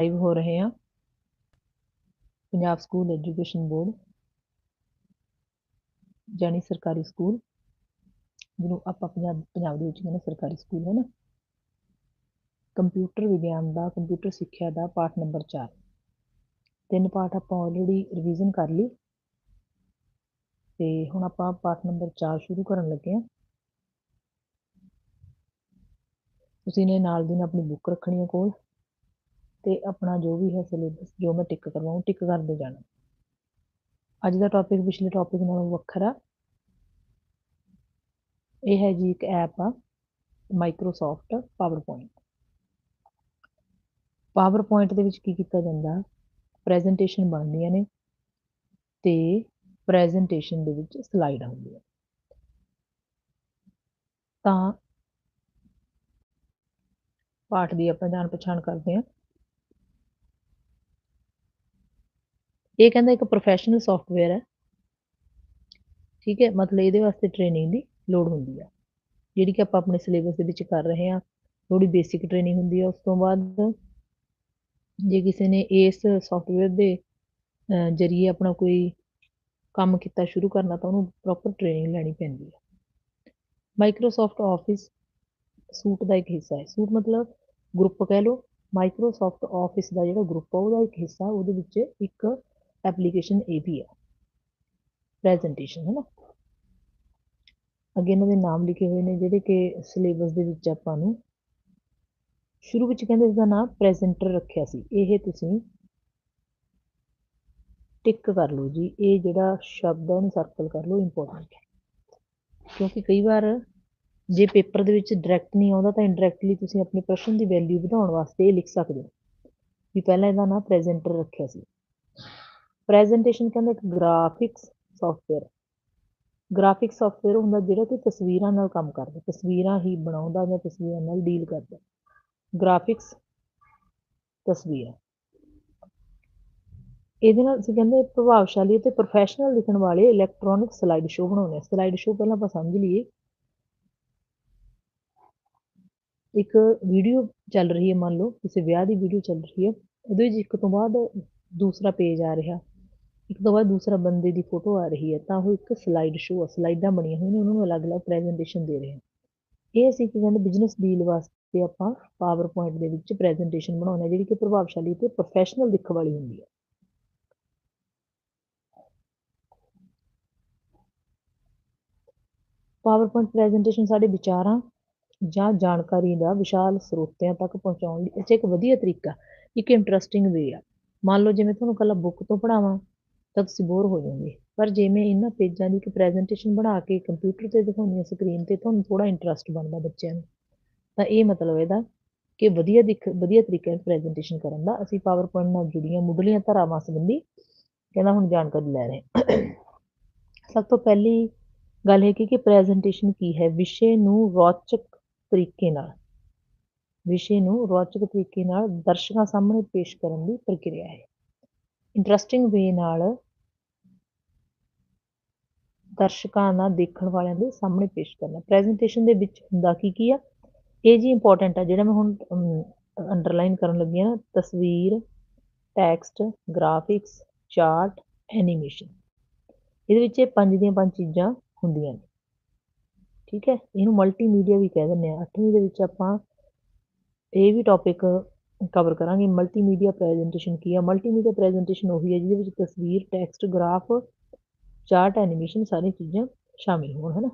Live ਹੋ ਰਹੇ ਹਾਂ ਪੰਜਾਬ ਸਕੂਲ ਐਜੂਕੇਸ਼ਨ ਬੋਰਡ ਜਾਣੀ ਸਰਕਾਰੀ ਸਕੂਲ ਜਿਹਨੂੰ ਆਪਾਂ ਪੰਜਾਬ ਪੰਜਾਬ ਦੇ ਵਿੱਚ ਕਹਿੰਦੇ ਸਰਕਾਰੀ ਸਕੂਲ ਹੈ ਨਾ। ਕੰਪਿਊਟਰ ਵਿਗਿਆਨ ਦਾ ਕੰਪਿਊਟਰ ਸਿੱਖਿਆ ਦਾ ਪਾਠ ਨੰਬਰ 4 ਤਿੰਨ ਪਾਠ ਆਪਾਂ ਆਲਰੇਡੀ ਰਿਵੀਜ਼ਨ ਕਰ ਲਈ ਤੇ ਹੁਣ ਆਪਾਂ ਪਾਠ ਨੰਬਰ 4 ਸ਼ੁਰੂ ਕਰਨ ਲੱਗੇ ਹਾਂ। ਤੁਸੀਂ ਨੇ ਨਾਲ ਦੀ ਨਾਲ ਆਪਣੀ ਬੁੱਕ ਰੱਖਣੀ ਹੈ ਕੋਲ। ਤੇ ਆਪਣਾ ਜੋ ਵੀ ਹੈ ਸਿਲੇਬਸ ਜੋ ਮੈਂ ਟਿਕ ਕਰਵਾਉਂ ਟਿਕ ਕਰਦੇ ਜਾਣਾ। ਅੱਜ ਦਾ ਟੌਪਿਕ ਪਿਛਲੇ ਟੌਪਿਕ ਨਾਲੋਂ ਵੱਖਰਾ। ਇਹ ਹੈ ਜੀ ਇੱਕ ਐਪ ਆ ਮਾਈਕਰੋਸਾਫਟ ਪਾਵਰਪੁਆਇੰਟ ਪਾਵਰਪੁਆਇੰਟ ਦੇ ਵਿੱਚ ਕੀ ਕੀਤਾ ਜਾਂਦਾ? ਪ੍ਰੈਜੈਂਟੇਸ਼ਨ ਬਣਦੀਆਂ ਨੇ ਤੇ ਪ੍ਰੈਜੈਂਟੇਸ਼ਨ ਦੇ ਵਿੱਚ ਸਲਾਈਡ ਹੁੰਦੀਆਂ ਤਾਂ ਪਾਠ ਦੀ ਆਪਾਂ ਜਾਣ ਪਛਾਣ ਕਰਦੇ ਹਾਂ। ਇਹ ਕਹਿੰਦਾ ਇੱਕ ਪ੍ਰੋਫੈਸ਼ਨਲ ਸੌਫਟਵੇਅਰ ਹੈ। ਠੀਕ ਹੈ, ਮਤਲਬ ਇਹਦੇ ਵਾਸਤੇ ਟ੍ਰੇਨਿੰਗ ਦੀ ਲੋੜ ਹੁੰਦੀ ਆ। ਜਿਹੜੀ ਕਿ ਆਪਾਂ ਆਪਣੇ ਸਿਲੇਬਸ ਦੇ ਵਿੱਚ ਕਰ ਰਹੇ ਹਾਂ ਥੋੜੀ ਬੇਸਿਕ ਟ੍ਰੇਨਿੰਗ ਹੁੰਦੀ ਹੈ ਉਸ ਤੋਂ ਬਾਅਦ ਜੇ ਕਿਸੇ ਨੇ ਇਸ ਸੌਫਟਵੇਅਰ ਦੇ ਜਰੀਏ ਆਪਣਾ ਕੋਈ ਕੰਮ ਕੀਤਾ ਸ਼ੁਰੂ ਕਰਨਾ, ਤਾਂ ਉਹਨੂੰ ਪ੍ਰੋਪਰ ਟ੍ਰੇਨਿੰਗ ਲੈਣੀ ਪੈਂਦੀ ਹੈ ਮਾਈਕਰੋਸਾਫਟ ਆਫਿਸ ਸੂਟ ਦਾ ਇੱਕ ਹਿੱਸਾ ਹੈ। ਸੂਟ ਮਤਲਬ ਗਰੁੱਪ ਕਹਿ ਲਓ ਮਾਈਕਰੋਸਾਫਟ ਆਫਿਸ ਦਾ ਜਿਹੜਾ ਗਰੁੱਪ ਆ, ਉਹਦਾ ਇੱਕ ਹਿੱਸਾ, ਉਹਦੇ ਵਿੱਚ ਇੱਕ ਐਪਲੀਕੇਸ਼ਨ ਇਹ ਵੀ ਹੈ। ਪ੍ਰੈਜੈਂਟੇਸ਼ਨ ਹੈ ਨਾ? ਅੱਗੇ ਇਹਨਾਂ ਦੇ ਨਾਮ ਲਿਖੇ ਹੋਏ ਨੇ, ਜਿਹੜੇ ਕਿ ਸਿਲੇਬਸ ਦੇ ਵਿੱਚ ਆਪਾਂ ਨੂੰ ਸ਼ੁਰੂ ਵਿੱਚ ਕਹਿੰਦੇ ਇਸ ਦਾ ਨਾਮ ਪ੍ਰੈਜ਼ੈਂਟਰ ਰੱਖਿਆ ਸੀ। ਇਹ ਤੁਸੀਂ ਟਿਕ ਕਰ ਲਓ ਜੀ। ਇਹ ਜਿਹੜਾ ਸ਼ਬਦ ਹੈ, ਉਹਨੂੰ ਸਰਕਲ ਕਰ ਲਓ ਇੰਪੋਰਟੈਂਟ ਹੈ। ਕਿਉਂਕਿ ਕਈ ਵਾਰ ਜੇ ਪੇਪਰ ਦੇ ਵਿੱਚ ਡਾਇਰੈਕਟ ਨਹੀਂ ਆਉਂਦਾ, ਤਾਂ ਇਨਡਾਇਰੈਕਟਲੀ ਤੁਸੀਂ ਆਪਣੇ ਪ੍ਰਸ਼ਨ ਦੀ ਵੈਲਿਊ ਵਧਾਉਣ ਵਾਸਤੇ ਇਹ ਲਿਖ ਸਕਦੇ ਹੋ। ਵੀ ਪਹਿਲਾਂ ਇਹਦਾ ਨਾਮ ਪ੍ਰੈਜ਼ੈਂਟਰ ਰੱਖਿਆ ਸੀ। ਪ੍ਰੈਜੈਂਟੇਸ਼ਨ ਕਹਿੰਦਾ ਇੱਕ ਗ੍ਰਾਫਿਕਸ ਸੌਫਟਵੇਅਰ ਗ੍ਰਾਫਿਕ ਸੌਫਟਵੇਅਰ ਹੁੰਦਾ ਜਿਹੜਾ ਕਿ ਤਸਵੀਰਾਂ ਨਾਲ ਕੰਮ ਕਰਦਾ। ਤਸਵੀਰਾਂ ਹੀ ਬਣਾਉਂਦਾ ਜਾਂ ਤਸਵੀਰਾਂ ਨਾਲ ਡੀਲ ਕਰਦਾ। ਗ੍ਰਾਫਿਕਸ ਤਸਵੀਰਾਂ। ਇਹਦੇ ਨਾਲ ਅਸੀਂ ਕਹਿੰਦੇ ਪ੍ਰਭਾਵਸ਼ਾਲੀ ਅਤੇ ਪ੍ਰੋਫੈਸ਼ਨਲ ਲਿਖਣ ਵਾਲੇ ਇਲੈਕਟ੍ਰੋਨਿਕ ਸਲਾਈਡ ਸ਼ੋ ਬਣਾਉਣੇ ਸਲਾਈਡ ਸ਼ੋ ਪਹਿਲਾਂ ਆਪਾਂ ਸਮਝ ਲਈਏ। ਇੱਕ ਵੀਡੀਓ ਚੱਲ ਰਹੀ ਹੈ ਮੰਨ ਲਓ, ਕਿਸੇ ਵਿਆਹ ਦੀ ਵੀਡੀਓ ਚੱਲ ਰਹੀ ਹੈ। ਉਹਦੇ ਵਿੱਚ ਇੱਕ ਤੋਂ ਬਾਅਦ ਦੂਸਰਾ ਪੇਜ ਆ ਰਿਹਾ। ਇੱਕ ਤੋਂ ਬਾਅਦ ਦੂਸਰਾ ਬੰਦੇ ਦੀ ਫੋਟੋ ਆ ਰਹੀ ਹੈ, ਤਾਂ ਉਹ ਇੱਕ ਸਲਾਈਡ ਸ਼ੋਅ ਸਲਾਈਡਾਂ ਬਣੀਆਂ ਹੋਈਆਂ ਨੇ, ਉਹਨਾਂ ਨੂੰ ਅਲੱਗ-ਅਲੱਗ ਪ੍ਰੈਜੈਂਟੇਸ਼ਨ ਦੇ ਰਹੇ ਹਨ। ਇਹ ਅਸੀਂ ਕੀ ਕਹਿੰਦੇ ਬਿਜ਼ਨਸ ਡੀਲ ਵਾਸਤੇ ਆਪਾਂ ਪਾਵਰ ਪੁਆਇੰਟ ਦੇ ਵਿੱਚ ਪ੍ਰੈਜੈਂਟੇਸ਼ਨ ਬਣਾਉਣਾ, ਜਿਹੜੀ ਕਿ ਪ੍ਰਭਾਵਸ਼ਾਲੀ ਤੇ ਪ੍ਰੋਫੈਸ਼ਨਲ ਦਿਖ ਵਾਲੀ ਹੁੰਦੀ ਹੈ। ਪਾਵਰ ਪੁਆਇੰਟ ਪ੍ਰੈਜੈਂਟੇਸ਼ਨ ਸਾਡੇ ਵਿਚਾਰਾਂ ਜਾਂ ਜਾਣਕਾਰੀ ਦਾ ਵਿਸ਼ਾਲ ਸਰੋਤਿਆਂ ਤੱਕ ਪਹੁੰਚਾਉਣ ਲਈ, ਇਹ ਇੱਕ ਵਧੀਆ ਤਰੀਕਾ, ਇੱਕ ਇੰਟਰਸਟਿੰਗ ਵੇ ਆ। ਮੰਨ ਲਓ ਜਿਵੇਂ ਤੁਹਾਨੂੰ ਕੱਲਾ ਬੁੱਕ ਤੋਂ ਪੜਾਵਾਂ ਤਾਂ ਤੁਸੀਂ ਬੋਰ ਹੋ ਜਾਓਗੇ ਪਰ ਜੇ ਮੈਂ ਇਹਨਾਂ ਪੇਜਾਂ ਦੀ ਇੱਕ ਪ੍ਰੈਜੈਂਟੇਸ਼ਨ ਬਣਾ ਕੇ ਕੰਪਿਊਟਰ ਤੇ ਦਿਖਾਉਣੀ ਹੈ ਸਕਰੀਨ ਤੇ, ਤੁਹਾਨੂੰ ਥੋੜਾ ਇੰਟਰਸਟ ਬਣਦਾ ਬੱਚਿਆਂ ਨੂੰ। ਤਾਂ ਇਹ ਮਤਲਬ ਇਹਦਾ ਕਿ ਵਧੀਆ ਦਿਖ, ਵਧੀਆ ਤਰੀਕੇ ਨਾਲ ਪ੍ਰੈਜੈਂਟੇਸ਼ਨ ਕਰਨ ਦਾ। ਅਸੀਂ ਪਾਵਰ ਪੁਆਇੰਟ ਨਾਲ ਜੁੜੀਆਂ ਮੁੱਢਲੀਆਂ ਧਾਰਾਵਾਂ ਸੰਬੰਧੀ ਕਹਿੰਦਾ ਹੁਣ ਜਾਣਕਾਰੀ ਲੈ ਰਹੇ ਸਭ ਤੋਂ ਪਹਿਲੀ ਗੱਲ ਹੈ ਕਿ ਪ੍ਰੈਜੈਂਟੇਸ਼ਨ ਕੀ ਹੈ? ਵਿਸ਼ੇ ਨੂੰ ਰੌਚਕ ਤਰੀਕੇ ਨਾਲ, ਵਿਸ਼ੇ ਨੂੰ ਰੌਚਕ ਤਰੀਕੇ ਨਾਲ ਦਰਸ਼ਕਾਂ ਸਾਹਮਣੇ ਪੇਸ਼ ਕਰਨ ਦੀ ਪ੍ਰਕਿਰਿਆ ਹੈ। ਇੰਟਰਸਟਿੰਗ ਵੇ ਨਾਲ ਦਰਸ਼ਕਾਂ ਨਾਲ ਦੇਖਣ ਵਾਲਿਆਂ ਦੇ ਸਾਹਮਣੇ ਪੇਸ਼ ਕਰਨਾ। ਪ੍ਰੈਜੈਂਟੇਸ਼ਨ ਦੇ ਵਿੱਚ ਹੁੰਦਾ ਕੀ ਕੀ ਆ? ਇਹ ਜੀ ਇੰਪੋਰਟੈਂਟ ਆ, ਜਿਹੜਾ ਮੈਂ ਹੁਣ ਅੰਡਰਲਾਈਨ ਕਰਨ ਲੱਗੀ ਆ ਤਸਵੀਰ ਟੈਕਸਟ ਗ੍ਰਾਫਿਕਸ ਚਾਰਟ ਐਨੀਮੇਸ਼ਨ ਇਹਦੇ ਵਿੱਚ ਇਹ ਪੰਜ ਦੀਆਂ ਪੰਜ ਚੀਜ਼ਾਂ ਹੁੰਦੀਆਂ ਨੇ। ਠੀਕ ਹੈ? ਇਹਨੂੰ ਮਲਟੀਮੀਡੀਆ ਵੀ ਕਹਿ ਦਿੰਦੇ ਆ। 8ਵੀਂ ਦੇ ਵਿੱਚ ਆਪਾਂ ਇਹ ਵੀ ਟੌਪਿਕ ਕਵਰ ਕਰਾਂਗੇ ਮਲਟੀਮੀਡੀਆ ਪ੍ਰੈਜੈਂਟੇਸ਼ਨ ਕੀ ਹੈ ਮਲਟੀਮੀਡੀਆ ਪ੍ਰੈਜੈਂਟੇਸ਼ਨ ਉਹੀ ਹੈ ਜਿਹਦੇ ਵਿੱਚ ਤਸਵੀਰ ਟੈਕਸਟ ਗ੍ਰਾਫ ਚਾਰਟ ਐਨੀਮੇਸ਼ਨ ਸਾਰੀਆਂ ਚੀਜ਼ਾਂ ਸ਼ਾਮਿਲ ਹੋਣ, ਹਨਾ?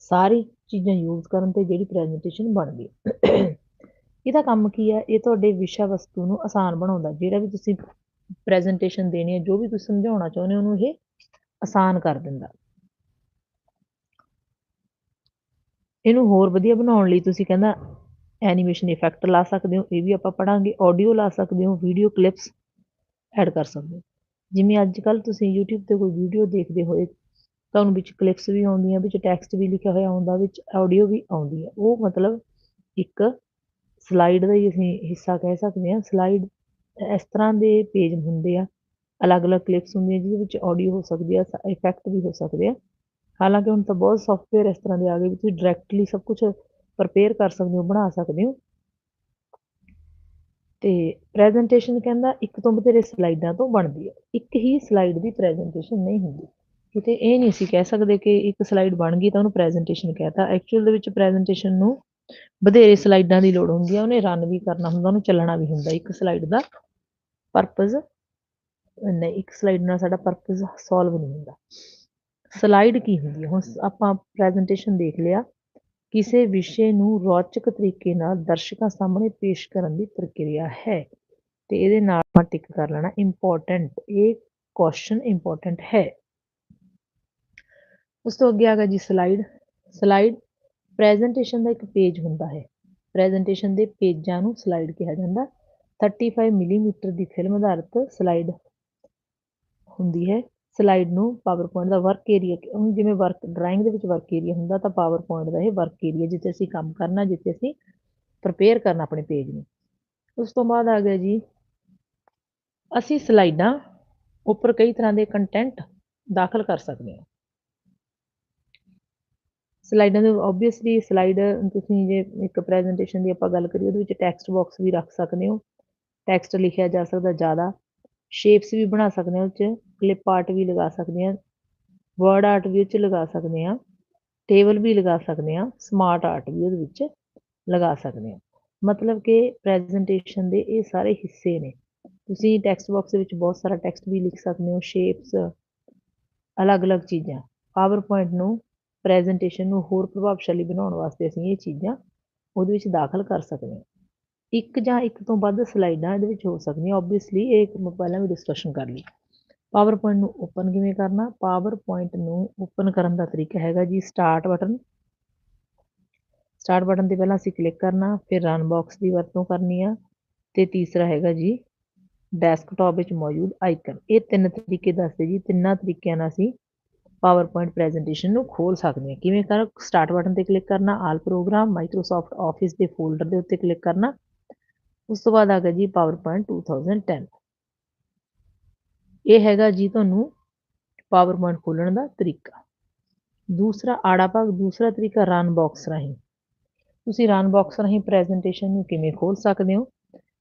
ਸਾਰੀ ਚੀਜ਼ਾਂ ਯੂਜ਼ ਕਰਨ ਤੇ ਜਿਹੜੀ ਪ੍ਰੈਜੈਂਟੇਸ਼ਨ ਬਣਦੀ ਹੈ ਇਹਦਾ ਕੰਮ ਕੀ ਹੈ ਇਹ ਤੁਹਾਡੇ ਵਿਸ਼ਾ ਵਸਤੂ ਨੂੰ ਆਸਾਨ ਬਣਾਉਂਦਾ, ਜਿਹੜਾ ਵੀ ਤੁਸੀਂ ਪ੍ਰੈਜੈਂਟੇਸ਼ਨ ਦੇਣੀ ਹੈ ਜੋ ਵੀ ਤੁਸੀਂ ਸਮਝਾਉਣਾ ਚਾਹੁੰਦੇ ਹੋ, ਉਹਨੂੰ ਇਹ ਆਸਾਨ ਕਰ ਦਿੰਦਾ। ਇਹਨੂੰ ਹੋਰ ਵਧੀਆ ਬਣਾਉਣ ਲਈ ਤੁਸੀਂ ਕਹਿੰਦਾ ਐਨੀਮੇਸ਼ਨ ਇਫੈਕਟ ਲਾ ਸਕਦੇ ਹੋ, ਇਹ ਵੀ ਆਪਾਂ ਪੜਾਂਗੇ ਆਡੀਓ ਲਾ ਸਕਦੇ ਹੋ ਵੀਡੀਓ ਕਲਿੱਪਸ ਐਡ ਕਰ ਸਕਦੇ ਹੋ। ਜਿਵੇਂ ਅੱਜ ਕੱਲ ਤੁਸੀਂ YouTube ਤੇ ਕੋਈ ਵੀਡੀਓ ਦੇਖਦੇ ਹੋਏ ਤੁਹਾਨੂੰ ਵਿੱਚ ਕਲਿੱਪਸ ਵੀ ਆਉਂਦੀਆਂ, ਵਿੱਚ ਟੈਕਸਟ ਵੀ ਲਿਖਿਆ ਹੋਇਆ ਆਉਂਦਾ ਵਿੱਚ ਆਡੀਓ ਵੀ ਆਉਂਦੀ ਹੈ। ਉਹ ਮਤਲਬ ਇੱਕ ਸਲਾਈਡ ਦਾ ਹੀ ਅਸੀਂ ਹਿੱਸਾ ਕਹਿ ਸਕਦੇ ਹਾਂ। ਸਲਾਈਡ ਇਸ ਤਰ੍ਹਾਂ ਦੇ ਪੇਜ ਹੁੰਦੇ ਆ, ਅਲੱਗ-ਅਲੱਗ ਕਲਿੱਪਸ ਹੁੰਦੀਆਂ, ਜਿਹਦੇ ਵਿੱਚ ਆਡੀਓ ਹੋ ਸਕਦੀ ਆ ਇਫੈਕਟ ਵੀ ਹੋ ਸਕਦੇ ਆ। ਹਾਲਾਂਕਿ ਹੁਣ ਤਾਂ ਬਹੁਤ ਸੌਫਟਵੇਅਰ ਇਸ ਤਰ੍ਹਾਂ ਦੇ ਆ ਗਏ, ਵੀ ਤੁਸੀਂ ਡਾਇਰੈਕਟਲੀ ਸਭ ਕੁਝ ਪ੍ਰਪੇਅਰ ਕਰ ਸਕਦੇ ਹੋ, ਬਣਾ ਸਕਦੇ ਹੋ। ਤੇ ਪ੍ਰੈਜੈਂਟੇਸ਼ਨ ਕਹਿੰਦਾ ਇੱਕ ਤੋਂ ਬਥੇਰੇ ਸਲਾਈਡਾਂ ਤੋਂ ਬਣਦੀ ਹੈ। ਇੱਕ ਹੀ ਸਲਾਈਡ ਦੀ ਪ੍ਰੈਜੈਂਟੇਸ਼ਨ ਨਹੀਂ ਹੁੰਦੀ। ਕਿਤੇ ਇਹ ਨਹੀਂ ਸੀ ਕਹਿ ਸਕਦੇ ਕਿ ਇੱਕ ਸਲਾਈਡ ਬਣ ਗਈ ਤਾਂ ਉਹਨੂੰ ਪ੍ਰੈਜੈਂਟੇਸ਼ਨ ਕਹਤਾ। ਐਕਚੁਅਲ ਦੇ ਵਿੱਚ ਪ੍ਰੈਜੈਂਟੇਸ਼ਨ ਨੂੰ ਵਧੇਰੇ ਸਲਾਈਡਾਂ ਦੀ ਲੋੜ ਹੁੰਦੀ ਹੈ। ਉਹਨੇ ਰਨ ਵੀ ਕਰਨਾ ਹੁੰਦਾ, ਉਹਨੂੰ ਚੱਲਣਾ ਵੀ ਹੁੰਦਾ। ਇੱਕ ਸਲਾਈਡ ਦਾ ਪਰਪਸ ਨਹੀਂ, ਇੱਕ ਸਲਾਈਡ ਨਾਲ ਸਾਡਾ ਪਰਪਸ ਸੋਲਵ ਨਹੀਂ ਹੁੰਦਾ। ਸਲਾਈਡ ਕੀ ਹੁੰਦੀ ਹੈ? ਹੁਣ ਆਪਾਂ ਪ੍ਰੈਜੈਂਟੇਸ਼ਨ ਦੇਖ ਲਿਆ। ਕਿਸੇ ਵਿਸ਼ੇ ਨੂੰ ਰੌਚਕ ਤਰੀਕੇ ਨਾਲ ਦਰਸ਼ਕਾਂ ਸਾਹਮਣੇ ਪੇਸ਼ ਕਰਨ ਦੀ ਪ੍ਰਕਿਰਿਆ ਹੈ ਤੇ ਇਹਦੇ ਨਾਲ ਆਪਾਂ ਟਿਕ ਕਰ ਲੈਣਾ ਇੰਪੋਰਟੈਂਟ ਇਹ ਕੁਐਸਚਨ ਇੰਪੋਰਟੈਂਟ ਹੈ। ਉਸ ਤੋਂ ਅੱਗੇ ਆ ਗਿਆ ਜੀ ਸਲਾਈਡ ਸਲਾਈਡ ਪ੍ਰੈਜੈਂਟੇਸ਼ਨ ਦਾ ਇੱਕ ਪੇਜ ਹੁੰਦਾ ਹੈ। ਪ੍ਰੈਜੈਂਟੇਸ਼ਨ ਦੇ ਪੇਜਾਂ ਨੂੰ ਸਲਾਈਡ ਕਿਹਾ ਜਾਂਦਾ। 35 ਮਿਲੀਮੀਟਰ ਦੀ ਫਿਲਮ ਆਧਾਰਿਤ ਸਲਾਈਡ ਹੁੰਦੀ ਹੈ। ਸਲਾਈਡ ਨੂੰ ਪਾਵਰਪੁਆਇੰਟ ਦਾ ਵਰਕ ਏਰੀਆ ਜਿਵੇਂ ਵਰਕ ਡਰਾਇੰਗ ਦੇ ਵਿੱਚ ਵਰਕ ਏਰੀਆ ਹੁੰਦਾ ਤਾਂ ਪਾਵਰਪੁਆਇੰਟ ਦਾ ਇਹ ਵਰਕ ਏਰੀਆ ਜਿੱਥੇ ਅਸੀਂ ਕੰਮ ਕਰਨਾ, ਜਿੱਥੇ ਅਸੀਂ ਪ੍ਰਪੇਅਰ ਕਰਨਾ ਆਪਣੇ ਪੇਜ ਨੂੰ। ਉਸ ਤੋਂ ਬਾਅਦ ਆ ਗਿਆ ਜੀ, ਅਸੀਂ ਸਲਾਈਡਾਂ ਉੱਪਰ ਕਈ ਤਰ੍ਹਾਂ ਦੇ ਕੰਟੈਂਟ ਦਾਖਲ ਕਰ ਸਕਦੇ ਹਾਂ। ਸਲਾਈਡਾਂ ਦੇ ਆਬਵੀਅਸਲੀ ਸਲਾਈਡ ਤੁਸੀਂ ਜੇ ਇੱਕ ਪ੍ਰੈਜੈਂਟੇਸ਼ਨ ਦੀ ਆਪਾਂ ਗੱਲ ਕਰੀਏ, ਉਹਦੇ ਵਿੱਚ ਟੈਕਸਟ ਬਾਕਸ ਵੀ ਰੱਖ ਸਕਦੇ ਹੋ। ਟੈਕਸਟ ਲਿਖਿਆ ਜਾ ਸਕਦਾ ਜ਼ਿਆਦਾ। ਸ਼ੇਪਸ ਵੀ ਬਣਾ ਸਕਦੇ ਹੋ ਉਹ 'ਚ ਕਲਿੱਪ ਆਰਟ ਵੀ ਲਗਾ ਸਕਦੇ ਹਾਂ ਵਰਡ ਆਰਟ ਵੀ ਉਹ 'ਚ ਲਗਾ ਸਕਦੇ ਹਾਂ ਟੇਬਲ ਵੀ ਲਗਾ ਸਕਦੇ ਹਾਂ ਸਮਾਰਟ ਆਰਟ ਵੀ ਉਹਦੇ ਵਿੱਚ ਲਗਾ ਸਕਦੇ ਹਾਂ। ਮਤਲਬ ਕਿ ਪ੍ਰੈਜੈਂਟੇਸ਼ਨ ਦੇ ਇਹ ਸਾਰੇ ਹਿੱਸੇ ਨੇ। ਤੁਸੀਂ ਟੈਕਸਟ ਬਾਕਸ ਦੇ ਵਿੱਚ ਬਹੁਤ ਸਾਰਾ ਟੈਕਸਟ ਵੀ ਲਿਖ ਸਕਦੇ ਹੋ ਸ਼ੇਪਸ ਅਲੱਗ-ਅਲੱਗ ਚੀਜ਼ਾਂ। ਪਾਵਰ ਪੁਆਇੰਟ ਨੂੰ ਪ੍ਰੈਜੈਂਟੇਸ਼ਨ ਨੂੰ ਹੋਰ ਪ੍ਰਭਾਵਸ਼ਾਲੀ ਬਣਾਉਣ ਵਾਸਤੇ ਅਸੀਂ ਇਹ ਚੀਜ਼ਾਂ ਉਹਦੇ ਵਿੱਚ ਦਾਖਲ ਕਰ ਸਕਦੇ ਹਾਂ। ਇੱਕ ਜਾਂ ਇੱਕ ਤੋਂ ਵੱਧ ਸਲਾਈਡਾਂ ਇਹਦੇ ਵਿੱਚ ਹੋ ਸਕਦੀਆਂ। ਆਬਵੀਅਸਲੀ ਇਹ ਇੱਕ ਪਹਿਲਾਂ ਵੀ ਡਿਸਕਸ਼ਨ ਕਰ ਲਈ। ਪਾਵਰ ਪੁਆਇੰਟ ਨੂੰ ਓਪਨ ਕਿਵੇਂ ਕਰਨਾ? ਪਾਵਰ ਪੁਆਇੰਟ ਨੂੰ ਓਪਨ ਕਰਨ ਦਾ ਤਰੀਕਾ ਹੈਗਾ ਜੀ ਸਟਾਰਟ ਬਟਨ ਸਟਾਰਟ ਬਟਨ ਤੇ ਪਹਿਲਾਂ ਅਸੀਂ ਕਲਿੱਕ ਕਰਨਾ, ਫਿਰ ਰਨ ਬਾਕਸ ਦੀ ਵਰਤੋਂ ਕਰਨੀ ਆ। ਤੇ ਤੀਸਰਾ ਹੈਗਾ ਜੀ ਡੈਸਕਟਾਪ ਵਿੱਚ ਮੌਜੂਦ ਆਈਕਨ ਇਹ ਤਿੰਨ ਤਰੀਕੇ ਦੱਸਦੇ ਜੀ। ਤਿੰਨਾਂ ਤਰੀਕਿਆਂ ਨਾਲ ਅਸੀਂ ਪਾਵਰਪੁਆਇੰਟ ਪ੍ਰੈਜੈਂਟੇਸ਼ਨ ਨੂੰ ਖੋਲ ਸਕਦੇ ਹਾਂ। ਕਿਵੇਂ ਕਰ ਸਟਾਰਟ ਬਟਨ ਤੇ ਕਲਿੱਕ ਕਰਨਾ ਆਲ ਪ੍ਰੋਗਰਾਮ ਮਾਈਕਰੋਸਾਫਟ ਆਫਿਸ ਦੇ ਫੋਲਡਰ ਦੇ ਉੱਤੇ ਕਲਿੱਕ ਕਰਨਾ। ਉਸ ਤੋਂ ਬਾਅਦ ਆ ਗਿਆ ਜੀ ਪਾਵਰਪੁਆਇੰਟ 2010 ਇਹ ਹੈਗਾ ਜੀ ਤੁਹਾਨੂੰ ਪਾਵਰ ਪੁਆਇੰਟ ਖੋਲਣ ਦਾ ਤਰੀਕਾ। ਦੂਸਰਾ ਆੜਾ ਭਾਗ, ਦੂਸਰਾ ਤਰੀਕਾ ਰਨ ਬਾਕਸ ਰਾਹੀਂ। ਤੁਸੀਂ ਰਨ ਬਾਕਸ ਰਾਹੀਂ ਪ੍ਰੈਜੈਂਟੇਸ਼ਨ ਨੂੰ ਕਿਵੇਂ ਖੋਲ ਸਕਦੇ ਹੋ?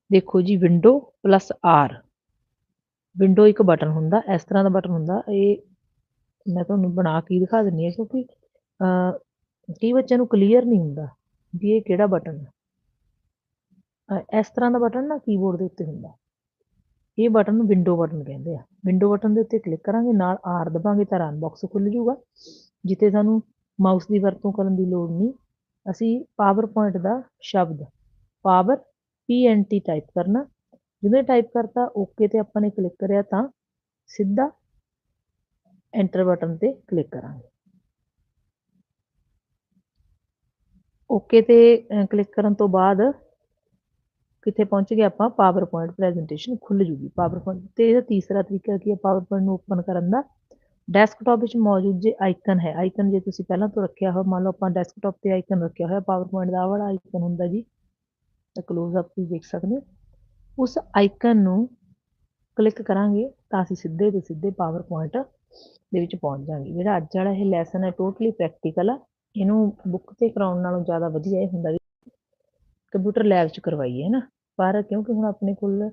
ਦੇਖੋ ਜੀ ਵਿੰਡੋ ਪਲੱਸ ਆਰ ਵਿੰਡੋ ਇੱਕ ਬਟਨ ਹੁੰਦਾ, ਇਸ ਤਰ੍ਹਾਂ ਦਾ ਬਟਨ ਹੁੰਦਾ। ਇਹ ਮੈਂ ਤੁਹਾਨੂੰ ਬਣਾ ਕੇ ਦਿਖਾ ਦਿੰਨੀ ਹਾਂ, ਕਿਉਂਕਿ ਕਈ ਬੱਚਿਆਂ ਨੂੰ ਕਲੀਅਰ ਨਹੀਂ ਹੁੰਦਾ ਵੀ ਇਹ ਕਿਹੜਾ ਬਟਨ ਹੈ ਇਸ ਤਰ੍ਹਾਂ ਦਾ ਬਟਨ ਨਾ ਕੀਬੋਰਡ ਦੇ ਉੱਤੇ ਹੁੰਦਾ। ਇਹ ਬਟਨ ਨੂੰ ਵਿੰਡੋ ਬਟਨ ਕਹਿੰਦੇ ਆ। ਵਿੰਡੋ ਬਟਨ ਦੇ ਉੱਤੇ ਕਲਿੱਕ ਕਰਾਂਗੇ, ਨਾਲ ਆਰ ਦਬਾਂਗੇ ਤਾਂ ਰਨ ਬਾਕਸ ਖੁੱਲ ਜਾਊਗਾ, ਜਿੱਥੇ ਸਾਨੂੰ ਮਾਊਸ ਦੀ ਵਰਤੋਂ ਕਰਨ ਦੀ ਲੋੜ ਨਹੀਂ। ਅਸੀਂ ਪਾਵਰ ਪੁਆਇੰਟ ਦਾ ਸ਼ਬਦ power P N T type ਕਰਨਾ। ਜਦੋਂ ਟਾਈਪ ਕਰਤਾ ਓਕੇ ਤੇ ਆਪਾਂ ਨੇ ਕਲਿੱਕ ਕਰਿਆ ਤਾਂ ਸਿੱਧਾ ਐਂਟਰ ਬਟਨ ਤੇ ਕਲਿੱਕ ਕਰਾਂਗੇ। ਓਕੇ ਤੇ ਕਲਿੱਕ ਕਰਨ ਤੋਂ ਬਾਅਦ ਕਿੱਥੇ ਪਹੁੰਚ ਗਏ ਆਪਾਂ ਪਾਵਰ ਪੁਆਇੰਟ ਪ੍ਰੈਜੈਂਟੇਸ਼ਨ ਖੁੱਲ ਜੂਗੀ ਪਾਵਰ ਪੁਆਇੰਟ ਤੇ ਇਹਦਾ ਤੀਸਰਾ ਤਰੀਕਾ ਕੀ ਹੈ ਪਾਵਰ ਪੁਆਇੰਟ ਨੂੰ ਓਪਨ ਕਰਨ ਦਾ? ਡੈਸਕਟਾਪ ਵਿੱਚ ਮੌਜੂਦ ਜੇ ਆਈਕਨ ਹੈ ਆਈਕਨ ਜੇ ਤੁਸੀਂ ਪਹਿਲਾਂ ਤੋਂ ਰੱਖਿਆ ਹੋਇਆ, ਮੰਨ ਲਓ ਆਪਾਂ ਡੈਸਕਟਾਪ ਤੇ ਆਈਕਨ ਰੱਖਿਆ ਹੋਇਆ ਪਾਵਰ ਦਾ ਵਾਲਾ ਆਈਕਨ ਹੁੰਦਾ ਜੀ ਤਾਂ ਕਲੋਜ਼ ਅਪ ਤੁਸੀਂ ਦੇਖ ਸਕਦੇ ਹੋ। ਉਸ ਆਈਕਨ ਨੂੰ ਕਲਿੱਕ ਕਰਾਂਗੇ ਤਾਂ ਅਸੀਂ ਸਿੱਧੇ ਤੋਂ ਸਿੱਧੇ ਪਾਵਰ ਪੁਆਇੰਟ ਦੇ ਵਿੱਚ ਪਹੁੰਚ ਜਾਵਾਂਗੇ। ਜਿਹੜਾ ਅੱਜ ਵਾਲਾ ਇਹ ਲੈਸਨ ਹੈ ਟੋਟਲੀ ਪ੍ਰੈਕਟੀਕਲ ਆ, ਇਹਨੂੰ ਬੁੱਕ ਤੇ ਕਰਾਉਣ ਨਾਲੋਂ ਜ਼ਿਆਦਾ ਵਧੀਆ ਇਹ ਹੁੰਦਾ ਕੰਪਿਊਟਰ ਲੈਬ 'ਚ ਕਰਵਾਈਏ, ਹੈ ਨਾ? ਪਰ ਕਿਉਂਕਿ ਹੁਣ ਆਪਣੇ ਕੋਲ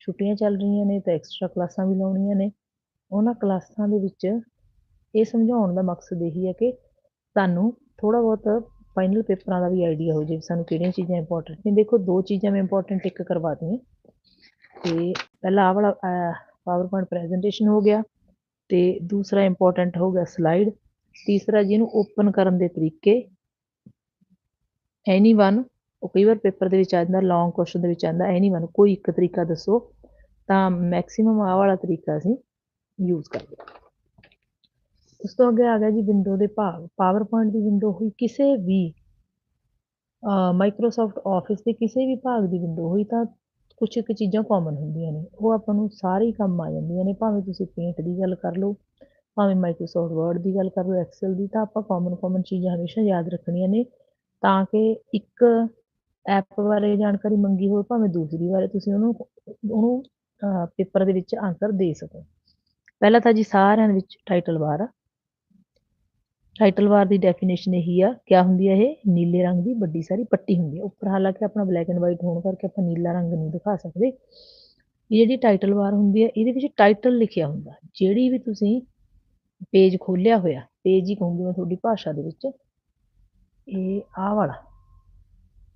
ਛੁੱਟੀਆਂ ਚੱਲ ਰਹੀਆਂ ਨੇ ਤਾਂ ਐਕਸਟਰਾ ਕਲਾਸਾਂ ਵੀ ਲਾਉਣੀਆਂ ਨੇ, ਉਹਨਾਂ ਕਲਾਸਾਂ ਦੇ ਵਿੱਚ ਇਹ ਸਮਝਾਉਣ ਦਾ ਮਕਸਦ ਇਹੀ ਹੈ ਕਿ ਤੁਹਾਨੂੰ ਥੋੜਾ ਬਹੁਤ ਫਾਈਨਲ ਪੇਪਰਾਂ ਦਾ ਵੀ ਆਈਡੀਆ ਹੋ ਜਾਵੇ ਸਾਨੂੰ ਕਿਹੜੀਆਂ ਚੀਜ਼ਾਂ ਇੰਪੋਰਟੈਂਟ ਨੇ। ਦੇਖੋ, ਦੋ ਚੀਜ਼ਾਂ ਮੈਂ ਇੰਪੋਰਟੈਂਟ ਇੱਕ ਕਰਵਾ ਦੂੰ ਤੇ ਪਹਿਲਾ ਆਹ ਵਾਲਾ ਪਾਵਰ ਪੁਆਇੰਟ ਪ੍ਰੈਜੈਂਟੇਸ਼ਨ ਹੋ ਗਿਆ ਤੇ ਦੂਸਰਾ ਇੰਪੋਰਟੈਂਟ ਹੋ ਗਿਆ ਸਲਾਈਡ ਤੀਸਰਾ ਜਿਹਨੂੰ ਓਪਨ ਕਰਨ ਦੇ ਤਰੀਕੇ। ਐਨੀ ਵਨ ਉਹ ਕਈ ਵਾਰ ਪੇਪਰ ਦੇ ਵਿੱਚ ਆ ਜਾਂਦਾ ਲੌਂਗ ਕੁਐਸਚਨ ਦੇ ਵਿੱਚ ਆਉਂਦਾ ਨਹੀਂ ਮੈਨੂੰ, ਕੋਈ ਇੱਕ ਤਰੀਕਾ ਦੱਸੋ, ਤਾਂ ਮੈਕਸਿਮਮ ਆਹ ਵਾਲਾ ਤਰੀਕਾ ਅਸੀਂ ਯੂਜ਼ ਕਰਦੇ ਉਸ ਤੋਂ ਅੱਗੇ ਆ ਗਿਆ ਜੀ ਵਿੰਡੋ ਦੇ ਭਾਗ ਪਾਵਰ ਪੁਆਇੰਟ ਦੀ ਵਿੰਡੋ ਹੋਈ ਕਿਸੇ ਵੀ ਮਾਈਕਰੋਸਾਫਟ ਆਫਿਸ ਦੇ ਕਿਸੇ ਵੀ ਭਾਗ ਦੀ ਵਿੰਡੋ ਹੋਈ ਤਾਂ ਕੁਝ ਇੱਕ ਚੀਜ਼ਾਂ ਕਾਮਨ ਹੁੰਦੀਆਂ ਨੇ, ਉਹ ਆਪਾਂ ਨੂੰ ਸਾਰੇ ਕੰਮ ਆ ਜਾਂਦੀਆਂ ਨੇ, ਭਾਵੇਂ ਤੁਸੀਂ ਪੇਂਟ ਦੀ ਗੱਲ ਕਰ ਲਓ, ਭਾਵੇਂ ਮਾਈਕਰੋਸਾਫਟ ਵਰਡ ਦੀ ਗੱਲ ਕਰ ਲਓ ਐਕਸਲ ਦੀ, ਤਾਂ ਆਪਾਂ ਕਾਮਨ ਕਾਮਨ ਚੀਜ਼ਾਂ ਹਮੇਸ਼ਾ ਯਾਦ ਰੱਖਣੀਆਂ ਨੇ, ਤਾਂ ਕਿ ਇੱਕ ਐਪ ਬਾਰੇ ਜਾਣਕਾਰੀ ਮੰਗੀ ਹੋਵੇ, ਭਾਵੇਂ ਦੂਸਰੀ ਬਾਰੇ ਤੁਸੀਂ ਉਹਨੂੰ ਉਹਨੂੰ ਪੇਪਰ ਦੇ ਵਿੱਚ ਆਨਸਰ ਦੇ ਸਕੋ। ਪਹਿਲਾਂ ਤਾਂ ਜੀ ਸਾਰਿਆਂ ਵਿੱਚ ਟਾਈਟਲ ਬਾਰ ਆ। ਟਾਈਟਲ ਵਾਰ ਦੀ ਡੈਫੀਨੇਸ਼ਨ ਇਹੀ ਆ, ਕਿਆ ਹੁੰਦੀ ਹੈ ਇਹ? ਨੀਲੇ ਰੰਗ ਦੀ ਵੱਡੀ ਸਾਰੀ ਪੱਟੀ ਹੁੰਦੀ ਹੈ ਉੱਪਰ ਹਾਲਾਂਕਿ ਆਪਣਾ ਬਲੈਕ ਐਂਡ ਵਾਈਟ ਹੋਣ ਕਰਕੇ ਆਪਾਂ ਨੀਲਾ ਰੰਗ ਨਹੀਂ ਦਿਖਾ ਸਕਦੇ। ਇਹ ਜਿਹੜੀ ਟਾਈਟਲ ਵਾਰ ਹੁੰਦੀ ਹੈ ਇਹਦੇ ਵਿੱਚ ਟਾਈਟਲ ਲਿਖਿਆ ਹੁੰਦਾ। ਜਿਹੜੀ ਵੀ ਤੁਸੀਂ ਪੇਜ ਖੋਲਿਆ ਹੋਇਆ ਪੇਜ ਹੀ ਕਹੂੰਗੀ ਮੈਂ ਤੁਹਾਡੀ ਭਾਸ਼ਾ ਦੇ ਵਿੱਚ, ਇਹ ਆਹ ਵਾਲਾ।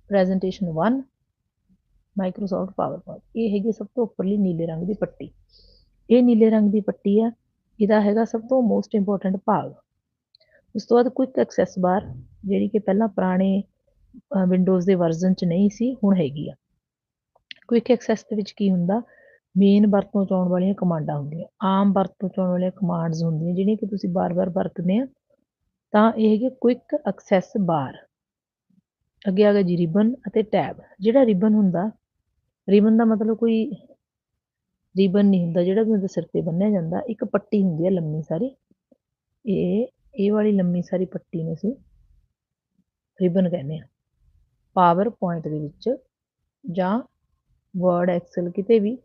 ਪ੍ਰੈਜੈਂਟੇਸ਼ਨ 1 ਮਾਈਕਰੋਸਾਫਟ ਪਾਵਰਪੁਆਇੰਟ ਇਹ ਹੈਗੀ ਸਭ ਤੋਂ ਉੱਪਰਲੀ ਨੀਲੇ ਰੰਗ ਦੀ ਪੱਟੀ। ਇਹ ਨੀਲੇ ਰੰਗ ਦੀ ਪੱਟੀ ਆ, ਇਹਦਾ ਹੈਗਾ ਸਭ ਤੋਂ ਮੋਸਟ ਇੰਪੋਰਟੈਂਟ ਭਾਗ। ਉਸ ਤੋਂ ਬਾਅਦ ਕੁਇਕ ਐਕਸੈਸ ਬਾਰ ਜਿਹੜੀ ਕਿ ਪਹਿਲਾਂ ਪੁਰਾਣੇ ਵਿੰਡੋਜ਼ ਦੇ ਵਰਜ਼ਨ 'ਚ ਨਹੀਂ ਸੀ, ਹੁਣ ਹੈਗੀ ਆ। ਕੁਇਕ ਐਕਸੈਸ ਦੇ ਵਿੱਚ ਕੀ ਹੁੰਦਾ? ਮੇਨ ਵਰਤੋਂ 'ਚ ਆਉਣ ਵਾਲੀਆਂ ਕਮਾਂਡਾਂ ਹੁੰਦੀਆਂ। ਆਮ ਵਰਤੋਂ 'ਚ ਆਉਣ ਵਾਲੀਆਂ ਕਮਾਂਡਸ ਹੁੰਦੀਆਂ, ਜਿਹੜੀਆਂ ਕਿ ਤੁਸੀਂ ਬਾਰ-ਬਾਰ ਵਰਤਦੇ ਆ। ਤਾਂ ਇਹ ਹੈਗੀ ਕੁਇਕ ਐਕਸੈਸ ਬਾਰ ਅੱਗੇ ਆ ਗਿਆ ਜੀ ਰਿਬਨ ਅਤੇ ਟੈਬ। ਜਿਹੜਾ ਰਿਬਨ ਹੁੰਦਾ, ਰਿਬਨ ਦਾ ਮਤਲਬ ਕੋਈ ਰਿਬਨ ਨਹੀਂ ਹੁੰਦਾ, ਜਿਹੜਾ ਕਿ ਸਿਰ ਤੇ ਬੰਨਿਆ ਜਾਂਦਾ, ਇੱਕ ਪੱਟੀ ਹੁੰਦੀ ਹੈ ਲੰਮੀ ਸਾਰੀ। ਇਹ ਇਹ ਵਾਲੀ ਲੰਮੀ ਸਾਰੀ ਪੱਟੀ ਨੂੰ ਅਸੀਂ ਰਿਬਨ ਕਹਿੰਦੇ ਆ ਪਾਵਰ ਪੁਆਇੰਟ ਦੇ ਵਿੱਚ ਜਾਂ ਵਰਡ ਐਕਸਲ ਕਿਤੇ ਵੀ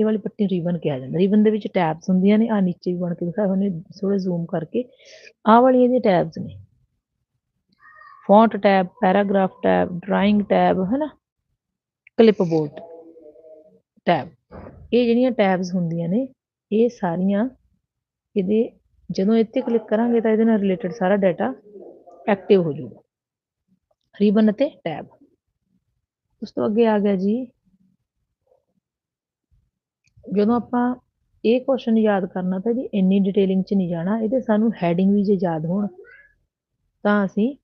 ਇਹ ਵਾਲੀ ਪੱਟੀ ਰਿਬਨ ਕਿਹਾ ਜਾਂਦਾ। ਰਿਬਨ ਦੇ ਵਿੱਚ ਟੈਬਸ ਹੁੰਦੀਆਂ ਨੇ ਆ ਨੀਚੇ ਵੀ ਬਣ ਕੇ ਦਿਖਾਏ ਹੋਏ ਨੇ ਥੋੜੇ ਜ਼ੂਮ ਕਰਕੇ। ਆਹ ਵਾਲੀਆਂ ਇਹਦੀਆਂ ਟੈਬਸ ਨੇ। Font tab paragraph tab drawing tab ਹੈਨਾ? ਕਲਿੱਪਬੋਰਡ ਟੈਬ ਇਹ ਜਿਹੜੀਆਂ ਟੈਬਸ ਹੁੰਦੀਆਂ ਨੇ, ਇਹ ਸਾਰੀਆਂ ਇਹਦੇ ਜਦੋਂ ਇੱਥੇ ਕਲਿੱਕ ਕਰਾਂਗੇ ਤਾਂ ਇਹਦੇ ਨਾਲ ਰਿਲੇਟਡ ਸਾਰਾ ਡਾਟਾ ਐਕਟਿਵ ਹੋ ਜਾਊਗਾ। ਰਿਬਨ ਅਤੇ ਟੈਬ ਉਸ ਤੋਂ ਅੱਗੇ ਆ ਗਿਆ ਜੀ। ਜਦੋਂ ਆਪਾਂ ਇਹ ਕੁਐਸਚਨ ਯਾਦ ਕਰਨਾ ਤਾਂ ਜੀ ਇੰਨੀ ਡਿਟੇਲਿੰਗ 'ਚ ਨਹੀਂ ਜਾਣਾ, ਇਹਦੇ ਸਾਨੂੰ ਹੈਡਿੰਗ ਵੀ ਜੇ ਯਾਦ ਹੋਣ, ਤਾਂ ਅਸੀਂ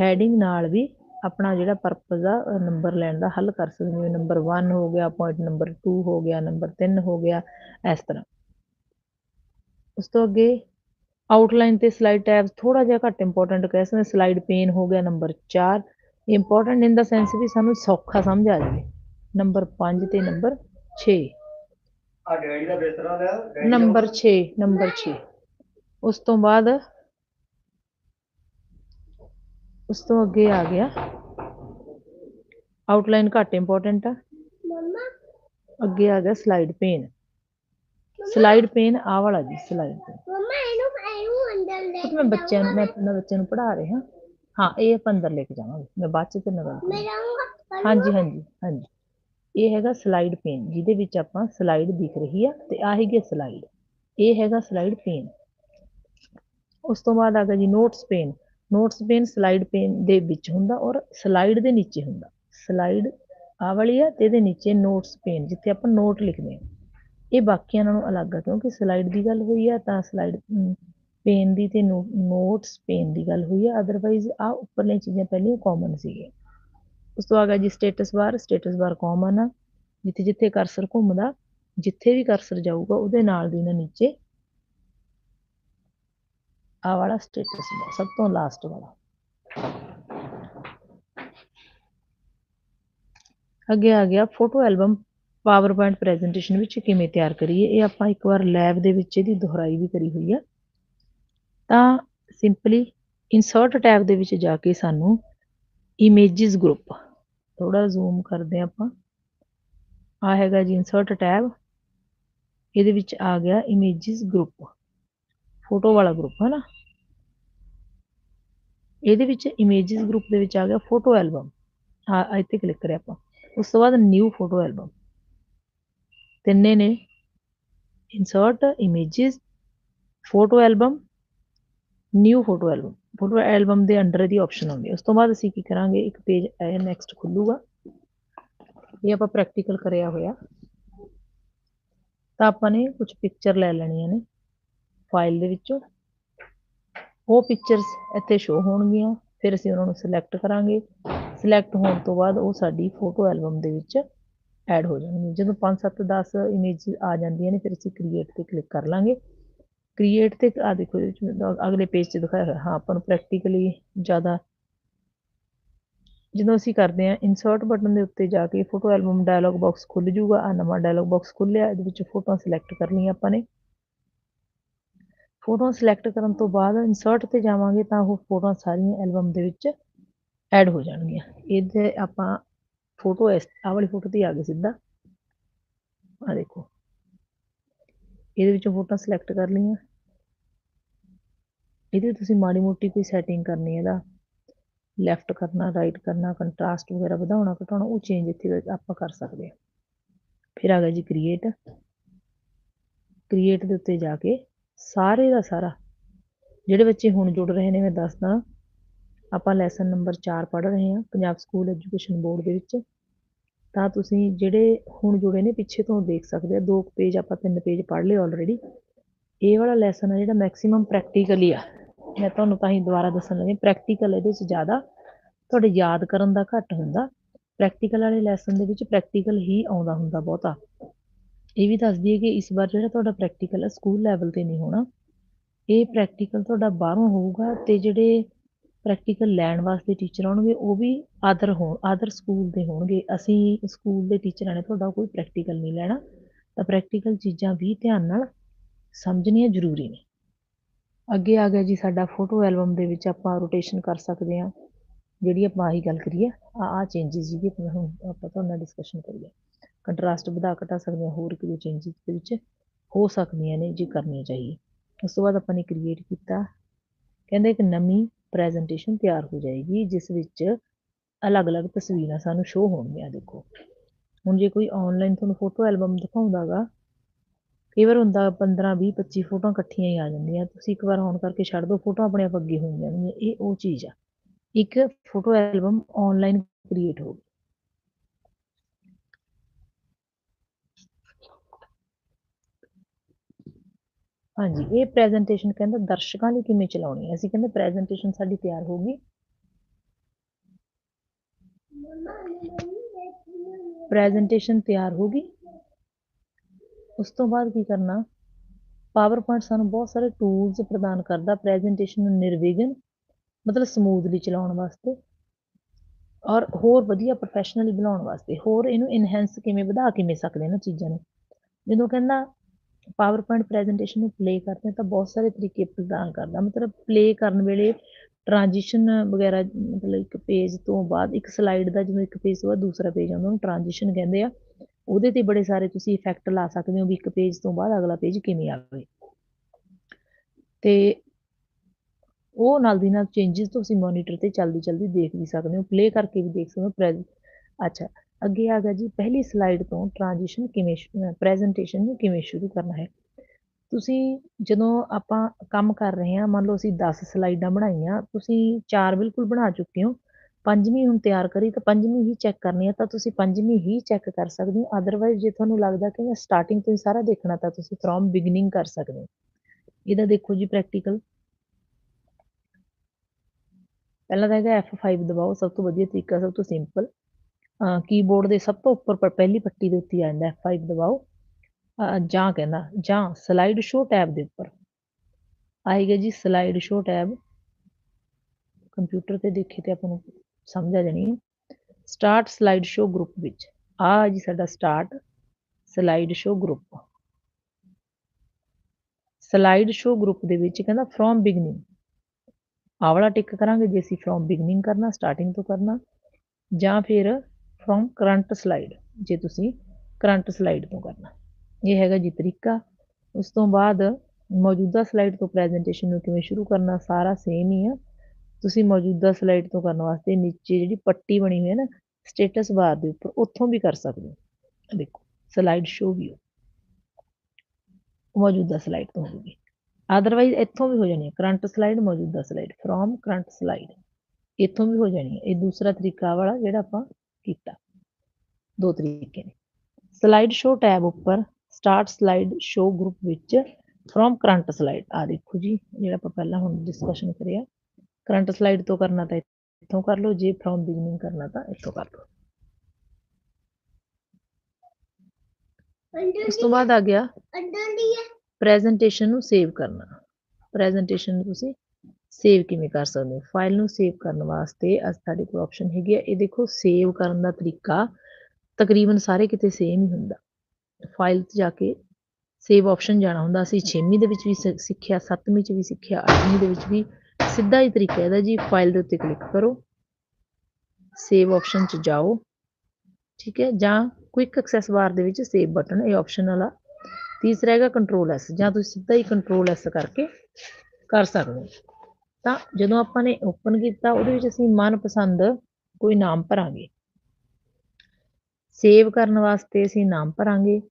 ਹੈਡਿੰਗ ਨਾਲ ਵੀ ਆਪਣਾ ਜਿਹੜਾ ਪਰਪਸ ਆ ਨੰਬਰ ਲੈਣ ਦਾ ਹੱਲ ਕਰ ਸਕਦੇ ਹਾਂ। ਨੰਬਰ 1 ਹੋ ਗਿਆ ਪੁਆਇੰਟ ਨੰਬਰ 2 ਹੋ ਗਿਆ ਨੰਬਰ 3 ਹੋ ਗਿਆ ਇਸ ਤਰ੍ਹਾਂ। ਉਸ ਤੋਂ ਅੱਗੇ ਆਊਟਲਾਈਨ ਤੇ ਸਲਾਈਡ ਟੈਬਸ ਥੋੜਾ ਜਿਹਾ ਘੱਟ ਇੰਪੋਰਟੈਂਟ ਕਹਿ ਸਕਦੇ ਸਲਾਈਡ ਪੇਨ ਹੋ ਗਿਆ number 4 important in the sense ਵੀ ਸਾਨੂੰ ਸੌਖਾ ਸਮਝ ਆ ਜਾਵੇ। ਨੰਬਰ 5 ਤੇ ਨੰਬਰ 6 ਆ ਡੈਡੀ ਦਾ ਬਿਸਤਰਾ ਲਿਆ ਨੰਬਰ 6 ਨੰਬਰ 6 ਉਸ ਤੋਂ ਬਾਅਦ ਉਸ ਤੋਂ ਅੱਗੇ ਆ ਗਿਆ। ਆਊਟਲਾਈਨ ਘੱਟ ਇੰਪੋਰਟੈਂਟ ਆ। ਮਮਾ। ਅੱਗੇ ਆ ਗਿਆ ਸਲਾਈਡ ਪੇਨ ਸਲਾਈਡ ਪੇਨ ਆ ਵਾਲਾ ਜੀ ਸਲਾਈਡ ਪੇਨ ਮਮਾ ਇਹਨੂੰ ਇਹਨੂੰ ਅੰਦਰ ਲੈ ਮੈਂ ਬੱਚਿਆਂ ਨੂੰ ਮੈਂ ਆਪਣੇ ਬੱਚਿਆਂ ਨੂੰ ਪੜ੍ਹਾ ਰਿਹਾ ਹਾਂ। ਇਹ ਆਪਾਂ ਅੰਦਰ ਲੈ ਕੇ ਜਾਵਾਂਗੇ। ਮੈਂ ਬਾਅਦ ਚ ਤੇ ਨਗਰ ਮੈਂ ਜਾਊਂਗਾ ਹਾਂਜੀ ਹਾਂਜੀ ਹਾਂਜੀ। ਇਹ ਹੈਗਾ ਸਲਾਈਡ ਪੇਨ ਜਿਹਦੇ ਵਿੱਚ ਆਪਾਂ ਸਲਾਈਡ ਦਿਖ ਰਹੀ ਆ ਤੇ ਆ ਹੈਗੀ ਸਲਾਈਡ ਇਹ ਹੈਗਾ ਸਲਾਈਡ ਪੇਨ ਉਸ ਤੋਂ ਬਾਅਦ ਆ ਗਿਆ ਜੀ notes pane notes pane slide pane ਦੇ ਵਿੱਚ ਹੁੰਦਾ ਔਰ ਸਲਾਈਡ ਦੇ ਨੀਚੇ ਹੁੰਦਾ। ਸਲਾਈਡ ਆ ਵਾਲੀ ਆ ਤੇ ਇਹਦੇ ਨੀਚੇ ਨੋਟਸ ਪੇਨ ਜਿੱਥੇ ਆਪਾਂ ਨੋਟ ਲਿਖਦੇ ਹਾਂ। ਇਹ ਬਾਕੀਆਂ ਨਾਲੋਂ ਅਲੱਗ ਆ, ਕਿਉਂਕਿ ਸਲਾਈਡ ਦੀ ਗੱਲ ਹੋਈ ਆ ਤਾਂ ਸਲਾਈਡ ਪੇਨ ਦੀ ਤੇ ਨੋਟਸ ਪੇਨ ਦੀ ਗੱਲ ਹੋਈ ਆ। ਅਦਰਵਾਈਜ਼ ਆ ਉੱਪਰਲੀਆਂ ਚੀਜ਼ਾਂ ਪਹਿਲੀਆਂ ਕਾਮਨ ਸੀਗੀਆਂ ਉਸ ਤੋਂ ਆ ਗਿਆ ਜੀ status bar status bar common ਆ। ਜਿੱਥੇ ਜਿੱਥੇ ਕਰਸਰ ਘੁੰਮਦਾ, ਜਿੱਥੇ ਵੀ ਕਰਸਰ ਜਾਊਗਾ, ਉਹਦੇ ਨਾਲ ਦੀ ਨਾ ਨੀਚੇ ਆ ਵਾਲਾ ਸਟੇਟਸ ਦਾ ਸਭ ਤੋਂ ਲਾਸਟ ਵਾਲਾ। ਅੱਗੇ ਆ ਗਿਆ ਫੋਟੋ ਐਲਬਮ ਪਾਵਰਪੁਆਇੰਟ ਪ੍ਰੈਜੈਂਟੇਸ਼ਨ ਵਿੱਚ ਕਿਵੇਂ ਤਿਆਰ ਕਰੀਏ? ਇਹ ਆਪਾਂ ਇੱਕ ਵਾਰ ਲੈਬ ਦੇ ਵਿੱਚ ਇਹਦੀ ਦੁਹਰਾਈ ਵੀ ਕਰੀ ਹੋਈ ਆ। ਤਾਂ ਸਿੰਪਲੀ ਇਨਸਰਟ ਟੈਬ ਦੇ ਵਿੱਚ ਜਾ ਕੇ ਸਾਨੂੰ ਇਮੇजेस ਗਰੁੱਪ ਥੋੜਾ ਜ਼ੂਮ ਕਰਦੇ ਆਪਾਂ। ਆ ਹੈਗਾ ਜੀ ਇਨਸਰਟ ਟੈਬ ਇਹਦੇ ਵਿੱਚ ਆ ਗਿਆ ਇਮੇजेस ਗਰੁੱਪ ਫੋਟੋ ਵਾਲਾ ਗਰੁੱਪ ਹੈ ਨਾ ਇਹਦੇ ਵਿੱਚ ਇਮੇजेस ਗਰੁੱਪ ਦੇ ਵਿੱਚ ਆ ਗਿਆ ਫੋਟੋ ਐਲਬਮ ਹਾਂ ਇੱਥੇ ਕਲਿੱਕ ਕਰਿਆ ਆਪਾਂ। ਉਸ ਤੋਂ ਬਾਅਦ ਨਿਊ ਫੋਟੋ ਐਲਬਮ ਤਿੰਨੇ ਨੇ insert images photo album new photo album photo album ਦੇ ਅੰਡਰ ਇਹਦੀ ਆਪਸ਼ਨ ਆਉਂਦੀ ਉਸ ਤੋਂ ਬਾਅਦ ਅਸੀਂ ਕੀ ਕਰਾਂਗੇ? ਇੱਕ ਪੇਜ ਇਹ ਨੈਕਸਟ ਖੁੱਲੂਗਾ। ਇਹ ਆਪਾਂ ਪ੍ਰੈਕਟੀਕਲ ਕਰਿਆ ਹੋਇਆ। ਤਾਂ ਆਪਾਂ ਨੇ ਕੁਝ ਪਿਕਚਰ ਲੈ ਲੈਣੀਆਂ ਨੇ ਫਾਈਲ ਦੇ ਵਿੱਚੋਂ। ਉਹ ਪਿਕਚਰਸ ਇੱਥੇ ਸ਼ੋ ਹੋਣਗੀਆਂ, ਫਿਰ ਅਸੀਂ ਉਹਨਾਂ ਨੂੰ ਸਿਲੈਕਟ ਕਰਾਂਗੇ। ਸਿਲੈਕਟ ਹੋਣ ਤੋਂ ਬਾਅਦ ਉਹ ਸਾਡੀ ਫੋਟੋ ਐਲਬਮ ਦੇ ਵਿੱਚ ਐਡ ਹੋ ਜਾਣਗੀਆਂ। ਜਦੋਂ 5 7 10 ਇਮੇਜ ਆ ਜਾਂਦੀਆਂ ਨੇ, ਫਿਰ ਅਸੀਂ ਕ੍ਰੀਏਟ ਤੇ ਕਲਿੱਕ ਕਰ ਲਾਂਗੇ। ਕ੍ਰੀਏਟ ਤੇ ਆ ਦੇਖੋ ਇਹਦੇ ਅਗਲੇ ਪੇਜ 'ਤੇ ਦਿਖਾਇਆ ਹੋਇਆ। ਹਾਂ, ਆਪਾਂ ਨੂੰ ਪ੍ਰੈਕਟੀਕਲੀ ਜ਼ਿਆਦਾ ਜਦੋਂ ਅਸੀਂ ਕਰਦੇ ਹਾਂ ਇਨਸਰਟ ਬਟਨ ਦੇ ਉੱਤੇ ਜਾ ਕੇ ਫੋਟੋ ਐਲਬਮ ਡਾਇਲੌਗ ਬਾਕਸ ਖੁੱਲ ਜੂਗਾ। ਆ ਨਵਾਂ ਡਾਇਲੌਗ ਬਾਕਸ ਖੁੱਲਿਆ, ਇਹਦੇ ਵਿੱਚ ਫੋਟੋਆਂ ਸਿਲੈਕਟ ਕਰ ਲਈਆਂ ਆਪਾਂ ਨੇ। ਫੋਟੋਆਂ ਸਿਲੈਕਟ ਕਰਨ ਤੋਂ ਬਾਅਦ ਇਨਸਰਟ ਤੇ ਜਾਵਾਂਗੇ ਤਾਂ ਉਹ ਫੋਟੋਆਂ ਸਾਰੀਆਂ ਐਲਬਮ ਦੇ ਵਿੱਚ ਐਡ ਹੋ ਜਾਣਗੀਆਂ। ਇਹਦੇ ਆਪਾਂ ਫੋਟੋ ਇਸ ਆ ਵਾਲੀ ਫੋਟੋ ਤੇ ਆ ਗਏ ਸਿੱਧਾ। ਆ ਦੇਖੋ। ਇਹਦੇ ਵਿੱਚੋਂ ਫੋਟੋਆਂ ਸਿਲੈਕਟ ਕਰ ਲਈਆਂ। ਇਹਦੇ ਤੁਸੀਂ ਮਾੜੀ ਮੋਟੀ ਕੋਈ ਸੈਟਿੰਗ ਕਰਨੀ ਹੈ ਇਹਦਾ ਲੈਫਟ ਕਰਨਾ ਰਾਈਟ ਕਰਨਾ ਕੰਟਰਾਸਟ ਵਗੈਰਾ ਵਧਾਉਣਾ, ਘਟਾਉਣਾ, ਉਹ ਚੇਂਜ ਇੱਥੇ ਆਪਾਂ ਕਰ ਸਕਦੇ ਹਾਂ। ਫਿਰ ਆ ਗਿਆ ਜੀ ਕ੍ਰੀਏਟ ਕ੍ਰੀਏਟ ਦੇ ਉੱਤੇ ਜਾ ਕੇ ਸਾਰੇ ਦਾ ਸਾਰਾ। ਜਿਹੜੇ ਬੱਚੇ ਹੁਣ ਜੁੜ ਰਹੇ ਨੇ, ਮੈਂ ਦੱਸਦਾ। ਆਪਾਂ ਲੈਸਨ ਨੰਬਰ 4 ਪੜ੍ਹ ਰਹੇ ਹਾਂ, ਪੰਜਾਬ ਸਕੂਲ ਐਜੂਕੇਸ਼ਨ ਬੋਰਡ ਦੇ ਵਿੱਚ। ਤਾਂ ਤੁਸੀਂ ਜਿਹੜੇ ਹੁਣ ਜੁੜੇ ਨੇ, ਪਿੱਛੇ ਤੋਂ ਦੇਖ ਸਕਦੇ ਆ। ਦੋ ਪੇਜ ਆਪਾਂ, ਤਿੰਨ ਪੇਜ ਪੜ੍ਹ ਲਏ ਆਲਰੇਡੀ ਇਹ ਵਾਲਾ ਲੈਸਨ ਆ ਜਿਹੜਾ ਮੈਕਸਿਮਮ ਪ੍ਰੈਕਟੀਕਲੀ ਆ। ਮੈਂ ਤੁਹਾਨੂੰ ਤਾਂ ਹੀ ਦੁਬਾਰਾ ਦੱਸਣ ਲੱਗੀ ਪ੍ਰੈਕਟੀਕਲ ਇਹਦੇ 'ਚ ਜ਼ਿਆਦਾ। ਤੁਹਾਡੇ ਯਾਦ ਕਰਨ ਦਾ ਘੱਟ ਹੁੰਦਾ। ਪ੍ਰੈਕਟੀਕਲ ਵਾਲੇ ਲੈਸਨ ਦੇ ਵਿੱਚ ਪ੍ਰੈਕਟੀਕਲ ਹੀ ਆਉਂਦਾ ਹੁੰਦਾ ਬਹੁਤਾ। ਇਹ ਵੀ ਦੱਸ ਦਈਏ ਕਿ ਇਸ ਵਾਰ ਜਿਹੜਾ ਤੁਹਾਡਾ ਪ੍ਰੈਕਟੀਕਲ ਹੈ ਸਕੂਲ ਲੈਵਲ ਤੇ ਨਹੀਂ ਹੋਣਾ। ਇਹ ਪ੍ਰੈਕਟੀਕਲ ਤੁਹਾਡਾ ਬਾਹਰੋਂ ਹੋਊਗਾ ਤੇ ਜਿਹੜੇ ਪ੍ਰੈਕਟੀਕਲ ਲੈਣ ਵਾਸਤੇ ਟੀਚਰ ਆਉਣਗੇ, ਉਹ ਵੀ ਆਦਰ ਹੋਣ ਆਦਰ ਸਕੂਲ ਦੇ ਹੋਣਗੇ। ਅਸੀਂ ਸਕੂਲ ਦੇ ਟੀਚਰਾਂ ਨੇ ਤੁਹਾਡਾ ਕੋਈ ਪ੍ਰੈਕਟੀਕਲ ਨਹੀਂ ਲੈਣਾ। ਤਾਂ ਪ੍ਰੈਕਟੀਕਲ ਚੀਜ਼ਾਂ ਵੀ ਧਿਆਨ ਨਾਲ ਸਮਝਣੀਆਂ ਜ਼ਰੂਰੀ ਨੇ। ਅੱਗੇ ਆ ਗਿਆ ਜੀ ਸਾਡਾ ਫੋਟੋ ਐਲਬਮ ਦੇ ਵਿੱਚ ਆਪਾਂ ਰੋਟੇਸ਼ਨ ਕਰ ਸਕਦੇ ਹਾਂ। ਜਿਹੜੀ ਆਪਾਂ ਆਹੀ ਗੱਲ ਕਰੀਏ, ਆ ਆ ਚੇਂਜਸ ਜੀ ਹੁਣ ਆਪਾਂ ਤੁਹਾਡੇ ਨਾਲ ਡਿਸਕਸ਼ਨ ਕਰੀਏ। ਕੰਟਰਾਸਟ ਵਧਾ ਘਟਾ ਸਕਦੇ ਹਾਂ, ਹੋਰ ਕਿਹੜੇ ਚੇਂਜਸ ਦੇ ਵਿੱਚ ਹੋ ਸਕਦੀਆਂ ਨੇ ਜੇ ਕਰਨੀਆਂ ਚਾਹੀਏ। ਉਸ ਤੋਂ ਬਾਅਦ ਆਪਾਂ ਨੇ ਕ੍ਰੀਏਟ ਕੀਤਾ, ਕਹਿੰਦੇ ਇੱਕ ਨਵੀਂ ਪ੍ਰੈਜੈਂਟੇਸ਼ਨ ਤਿਆਰ ਹੋ ਜਾਏਗੀ, ਜਿਸ ਵਿੱਚ ਅਲੱਗ-ਅਲੱਗ ਤਸਵੀਰਾਂ ਸਾਨੂੰ ਸ਼ੋ ਹੋਣਗੀਆਂ ਦੇਖੋ। ਹੁਣ ਜੇ ਕੋਈ ਆਨਲਾਈਨ ਤੁਹਾਨੂੰ ਫੋਟੋ ਐਲਬਮ ਦਿਖਾਉਂਦਾਗਾ ਕਈ ਵਾਰ ਹੁੰਦਾ 15 20 25 ਫੋਟੋਆਂ ਇਕੱਠੀਆਂ ਹੀ ਆ ਜਾਂਦੀਆਂ, ਤੁਸੀਂ ਇੱਕ ਵਾਰ ਔਨ ਕਰਕੇ ਛੱਡ ਦਿਓ ਫੋਟੋ ਆਪਣੇ ਆਪ ਅੱਗੇ ਹੋ ਜਾਣਗੀਆਂ ਇਹ ਉਹ ਚੀਜ਼ ਆ। ਇੱਕ ਫੋਟੋ ਐਲਬਮ ਆਨਲਾਈਨ ਕ੍ਰੀਏਟ ਹੋ ਗਈ। ਹਾਂਜੀ, ਇਹ ਪ੍ਰੈਜੈਂਟੇਸ਼ਨ ਕਹਿੰਦਾ ਦਰਸ਼ਕਾਂ ਲਈ ਕਿਵੇਂ ਚਲਾਉਣੀ ਹੈ? ਅਸੀਂ ਕਹਿੰਦੇ ਪ੍ਰੈਜੈਂਟੇਸ਼ਨ ਸਾਡੀ ਤਿਆਰ ਹੋ ਗਈ। ਪ੍ਰੈਜੈਂਟੇਸ਼ਨ ਤਿਆਰ ਹੋ ਗਈ। ਉਸ ਤੋਂ ਬਾਅਦ ਕੀ ਕਰਨਾ? ਪਾਵਰ ਸਾਨੂੰ ਬਹੁਤ ਸਾਰੇ ਟੂਲਸ ਪ੍ਰਦਾਨ ਕਰਦਾ ਪ੍ਰੈਜੈਂਟੇਸ਼ਨ ਨੂੰ ਨਿਰਵਿਘਨ, ਮਤਲਬ ਸਮੂਥਲੀ ਚਲਾਉਣ ਵਾਸਤੇ ਔਰ ਹੋਰ ਵਧੀਆ ਪ੍ਰੋਫੈਸ਼ਨਲੀ ਬਣਾਉਣ ਵਾਸਤੇ। ਹੋਰ ਇਹਨੂੰ ਇਨਹੈਂਸ ਕਿਵੇਂ ਵਧਾ ਕਿਵੇਂ ਸਕਦੇ ਨਾ ਚੀਜ਼ਾਂ ਨੂੰ? ਜਦੋਂ ਕਹਿੰਦਾ ਪਾਵਰ ਪੁਆਇੰਟ ਪ੍ਰੈਜੈਂਟੇਸ਼ਨ ਨੂੰ ਪਲੇ ਕਰਦੇ ਹਾਂ ਤਾਂ ਬਹੁਤ ਸਾਰੇ ਤਰੀਕੇ ਪ੍ਰਦਾਨ ਕਰਦਾ ਮਤਲਬ ਪਲੇ ਕਰਨ ਵੇਲੇ ਟ੍ਰਾਂਜੀਸ਼ਨ ਵਗੈਰਾ, ਮਤਲਬ ਇੱਕ ਪੇਜ ਤੋਂ ਬਾਅਦ ਇੱਕ ਸਲਾਈਡ ਦਾ ਜਿਵੇਂ ਇੱਕ ਪੇਜ ਤੋਂ ਬਾਅਦ ਦੂਸਰਾ ਪੇਜ ਆਉਂਦਾ, ਉਹਨੂੰ ਟ੍ਰਾਂਜੀਸ਼ਨ ਕਹਿੰਦੇ ਆ। ਉਹਦੇ ਤੇ ਬੜੇ ਸਾਰੇ ਤੁਸੀਂ ਇਫੈਕਟ ਲਾ ਸਕਦੇ ਹੋ ਵੀ ਇੱਕ ਪੇਜ ਤੋਂ ਬਾਅਦ ਅਗਲਾ ਪੇਜ ਕਿਵੇਂ ਆਵੇ। ਤੇ ਉਹ ਨਾਲ ਦੀ ਨਾਲ ਚੇਂਜਸ ਤੁਸੀਂ ਮੋਨੀਟਰ ਤੇ ਚਲਦੀ ਚਲਦੀ ਦੇਖ ਵੀ ਸਕਦੇ ਹੋ ਪਲੇ ਕਰਕੇ ਵੀ ਦੇਖ ਸਕਦੇ ਹੋ ਪ੍ਰੈਜ਼ ਅੱਛਾ। ਅੱਗੇ ਆ ਗਿਆ ਜੀ, ਪਹਿਲੀ ਸਲਾਈਡ ਤੋਂ ਟ੍ਰਾਂਜੀਸ਼ਨ ਕਿਵੇਂ ਪ੍ਰੈਜੈਂਟੇਸ਼ਨ ਨੂੰ ਕਿਵੇਂ ਸ਼ੁਰੂ ਕਰਨਾ ਹੈ। ਤੁਸੀਂ ਜਦੋਂ ਆਪਾਂ ਕੰਮ ਕਰ ਰਹੇ ਹਾਂ, ਮੰਨ ਲਓ ਅਸੀਂ 10 ਸਲਾਈਡਾਂ ਬਣਾਈਆਂ, ਤੁਸੀਂ ਚਾਰ ਬਿਲਕੁਲ ਬਣਾ ਚੁੱਕੇ ਹੋ, ਪੰਜਵੀਂ ਹੁਣ ਤਿਆਰ ਕਰੀ ਤਾਂ ਪੰਜਵੀਂ ਹੀ ਚੈੱਕ ਕਰਨੀ ਹੈ ਤਾਂ ਤੁਸੀਂ ਪੰਜਵੀਂ ਹੀ ਚੈੱਕ ਕਰ ਸਕਦੇ ਹੋ ਅਦਰਵਾਈਜ਼ ਜੇ ਤੁਹਾਨੂੰ ਲੱਗਦਾ ਕਿ ਮੈਂ ਸਟਾਰਟਿੰਗ ਤੋਂ ਹੀ ਸਾਰਾ ਦੇਖਣਾ ਤਾਂ ਤੁਸੀਂ ਫਰੋਮ ਬਿਗਨਿੰਗ ਕਰ ਸਕਦੇ ਹੋ। ਇਹਦਾ ਦੇਖੋ ਜੀ ਪ੍ਰੈਕਟੀਕਲ ਪਹਿਲਾਂ ਤਾਂ ਹੈਗਾ F5 ਦਬਾਓ, ਸਭ ਤੋਂ ਵਧੀਆ ਤਰੀਕਾ, ਸਭ ਤੋਂ ਸਿੰਪਲ ਕੀਬੋਰਡ ਦੇ ਸਭ ਤੋਂ ਉੱਪਰ ਪਰ ਪਹਿਲੀ ਪੱਟੀ ਦੇ ਉੱਤੇ ਆ ਜਾਂਦਾ F5 ਦਬਾਓ। ਜਾਂ ਕਹਿੰਦਾ, ਜਾਂ ਸਲਾਈਡ ਸ਼ੋ ਟੈਬ ਦੇ ਉੱਪਰ। ਆਏਗਾ ਜੀ ਸਲਾਈਡ ਸ਼ੋ ਟੈਬ ਕੰਪਿਊਟਰ ਤੇ ਦੇਖੇ ਤੇ ਆਪਾਂ ਨੂੰ ਸਮਝ ਆ ਜਾਣੀ ਹੈ। ਸਟਾਰਟ ਸਲਾਈਡ ਸ਼ੋ ਗਰੁੱਪ ਵਿੱਚ। ਆ ਜੀ ਸਾਡਾ start slide show group slide show group ਦੇ ਵਿੱਚ ਕਹਿੰਦਾ ਫਰੋਮ ਬਿਗਨਿੰਗ ਆਹ ਵਾਲਾ ਟਿਕ ਕਰਾਂਗੇ ਜੇ ਅਸੀਂ ਫਰੋਮ ਬਿਗਨਿੰਗ ਕਰਨਾ ਸਟਾਰਟਿੰਗ ਤੋਂ ਕਰਨਾ। ਜਾਂ ਫਿਰ ਫਰੋਮ ਕਰੰਟ ਸਲਾਈਡ ਜੇ ਤੁਸੀਂ ਕਰੰਟ ਸਲਾਈਡ ਤੋਂ ਕਰਨਾ। ਇਹ ਹੈਗਾ ਜੀ ਤਰੀਕਾ। ਉਸ ਤੋਂ ਬਾਅਦ ਮੌਜੂਦਾ ਸਲਾਈਡ ਤੋਂ ਪ੍ਰੈਜੈਂਟੇਸ਼ਨ ਨੂੰ ਕਿਵੇਂ ਸ਼ੁਰੂ ਕਰਨਾ, ਸਾਰਾ ਸੇਮ ਹੀ ਆ। ਤੁਸੀਂ ਮੌਜੂਦਾ ਸਲਾਈਡ ਤੋਂ ਕਰਨ ਵਾਸਤੇ ਨੀਚੇ ਜਿਹੜੀ ਪੱਟੀ ਬਣੀ ਹੋਈ ਹੈ ਨਾ ਸਟੇਟਸ ਬਾਰ ਦੇ ਉੱਪਰ, ਉੱਥੋਂ ਵੀ ਕਰ ਸਕਦੇ ਹੋ। ਦੇਖੋ ਸਲਾਈਡ ਸ਼ੋ ਵੀ ਮੌਜੂਦਾ ਸਲਾਈਡ ਤੋਂ ਹੋਊਗੀ ਅਦਰਵਾਈਜ਼ ਇੱਥੋਂ ਵੀ ਹੋ ਜਾਣੀ ਹੈ। ਕਰੰਟ ਸਲਾਈਡ ਮੌਜੂਦਾ ਸਲਾਈਡ ਫਰੋਮ ਕਰੰਟ ਸਲਾਈਡ ਇੱਥੋਂ ਵੀ ਹੋ ਜਾਣੀ ਹੈ। ਇਹ ਦੂਸਰਾ ਤਰੀਕਾ ਵਾਲਾ ਜਿਹੜਾ ਆਪਾਂ ਕੀਤਾ। ਦੋ ਤਰੀਕੇ ਨੇ। ਸਲਾਈਡ ਸ਼ੋ ਟੈਬ ਉੱਪਰ ਸਟਾਰਟ ਸਲਾਈਡ ਸ਼ੋ ਗਰੁੱਪ ਵਿੱਚ ਫਰੋਮ ਕਰੰਟ ਸਲਾਈਡ ਆ ਦੇਖੋ ਜੀ ਜਿਹੜਾ ਆਪਾਂ ਪਹਿਲਾਂ ਹੁਣ ਡਿਸਕਸ਼ਨ ਕਰਿਆ। ਕਰੰਟ ਸਲਾਈਡ ਤੋਂ ਕਰਨਾ ਤਾਂ ਇੱਥੋਂ ਕਰ ਲਓ ਜੇ ਫਰੋਮ ਬਿਗਨਿੰਗ ਕਰਨਾ ਤਾਂ ਇੱਥੋਂ ਕਰ ਲਓ। ਉਸ ਤੋਂ ਬਾਅਦ ਆ ਗਿਆ ਪ੍ਰੈਜੈਂਟੇਸ਼ਨ ਨੂੰ ਸੇਵ ਕਰਨਾ। ਪ੍ਰੈਜੈਂਟੇਸ਼ਨ ਨੂੰ ਤੁਸੀਂ ਸੇਵ ਕਿਵੇਂ ਕਰ ਸਕਦੇ ਹੋ? ਫਾਈਲ ਨੂੰ ਸੇਵ ਕਰਨ ਵਾਸਤੇ ਅੱਜ ਸਾਡੇ ਕੋਲ ਆਪਸ਼ਨ ਹੈਗੀ ਆ। ਇਹ ਦੇਖੋ, ਸੇਵ ਕਰਨ ਦਾ ਤਰੀਕਾ ਤਕਰੀਬਨ ਸਾਰੇ ਕਿਤੇ ਸੇਮ ਹੀ ਹੁੰਦਾ। ਫਾਈਲ 'ਤੇ ਜਾ ਕੇ ਸੇਵ ਆਪਸ਼ਨ ਜਾਣਾ ਹੁੰਦਾ। ਅਸੀਂ 6ਵੀਂ ਦੇ ਵਿੱਚ ਵੀ ਸਿੱਖਿਆ 7ਵੀਂ 'ਚ ਵੀ ਸਿੱਖਿਆ 8ਵੀਂ ਦੇ ਵਿੱਚ ਵੀ ਸਿੱਧਾ ਹੀ ਤਰੀਕਾ ਇਹਦਾ ਜੀ। ਫਾਈਲ ਦੇ ਉੱਤੇ ਕਲਿੱਕ ਕਰੋ। ਸੇਵ ਆਪਸ਼ਨ 'ਚ ਜਾਓ। ਠੀਕ ਹੈ? ਜਾਂ ਕੁਇਕ ਐਕਸੈਸ ਬਾਰ ਦੇ ਵਿੱਚ ਸੇਵ ਬਟਨ ਇਹ ਆਪਸ਼ਨਲ ਆ ਤੀਸਰਾ ਹੈਗਾ ਕੰਟਰੋਲ ਐਸ ਜਾਂ ਤੁਸੀਂ ਸਿੱਧਾ ਹੀ ਕੰਟਰੋਲ ਐਸ ਕਰਕੇ ਕਰ ਸਕਦੇ ਹੋ। ਤਾਂ ਜਦੋਂ ਆਪਾਂ ਨੇ ਓਪਨ ਕੀਤਾ, ਉਹਦੇ ਵਿੱਚ ਅਸੀਂ ਮਨਪਸੰਦ ਕੋਈ ਨਾਮ ਭਰਾਂਗੇ। ਸੇਵ ਕਰਨ ਵਾਸਤੇ ਅਸੀਂ ਨਾਮ ਭਰਾਂਗੇ।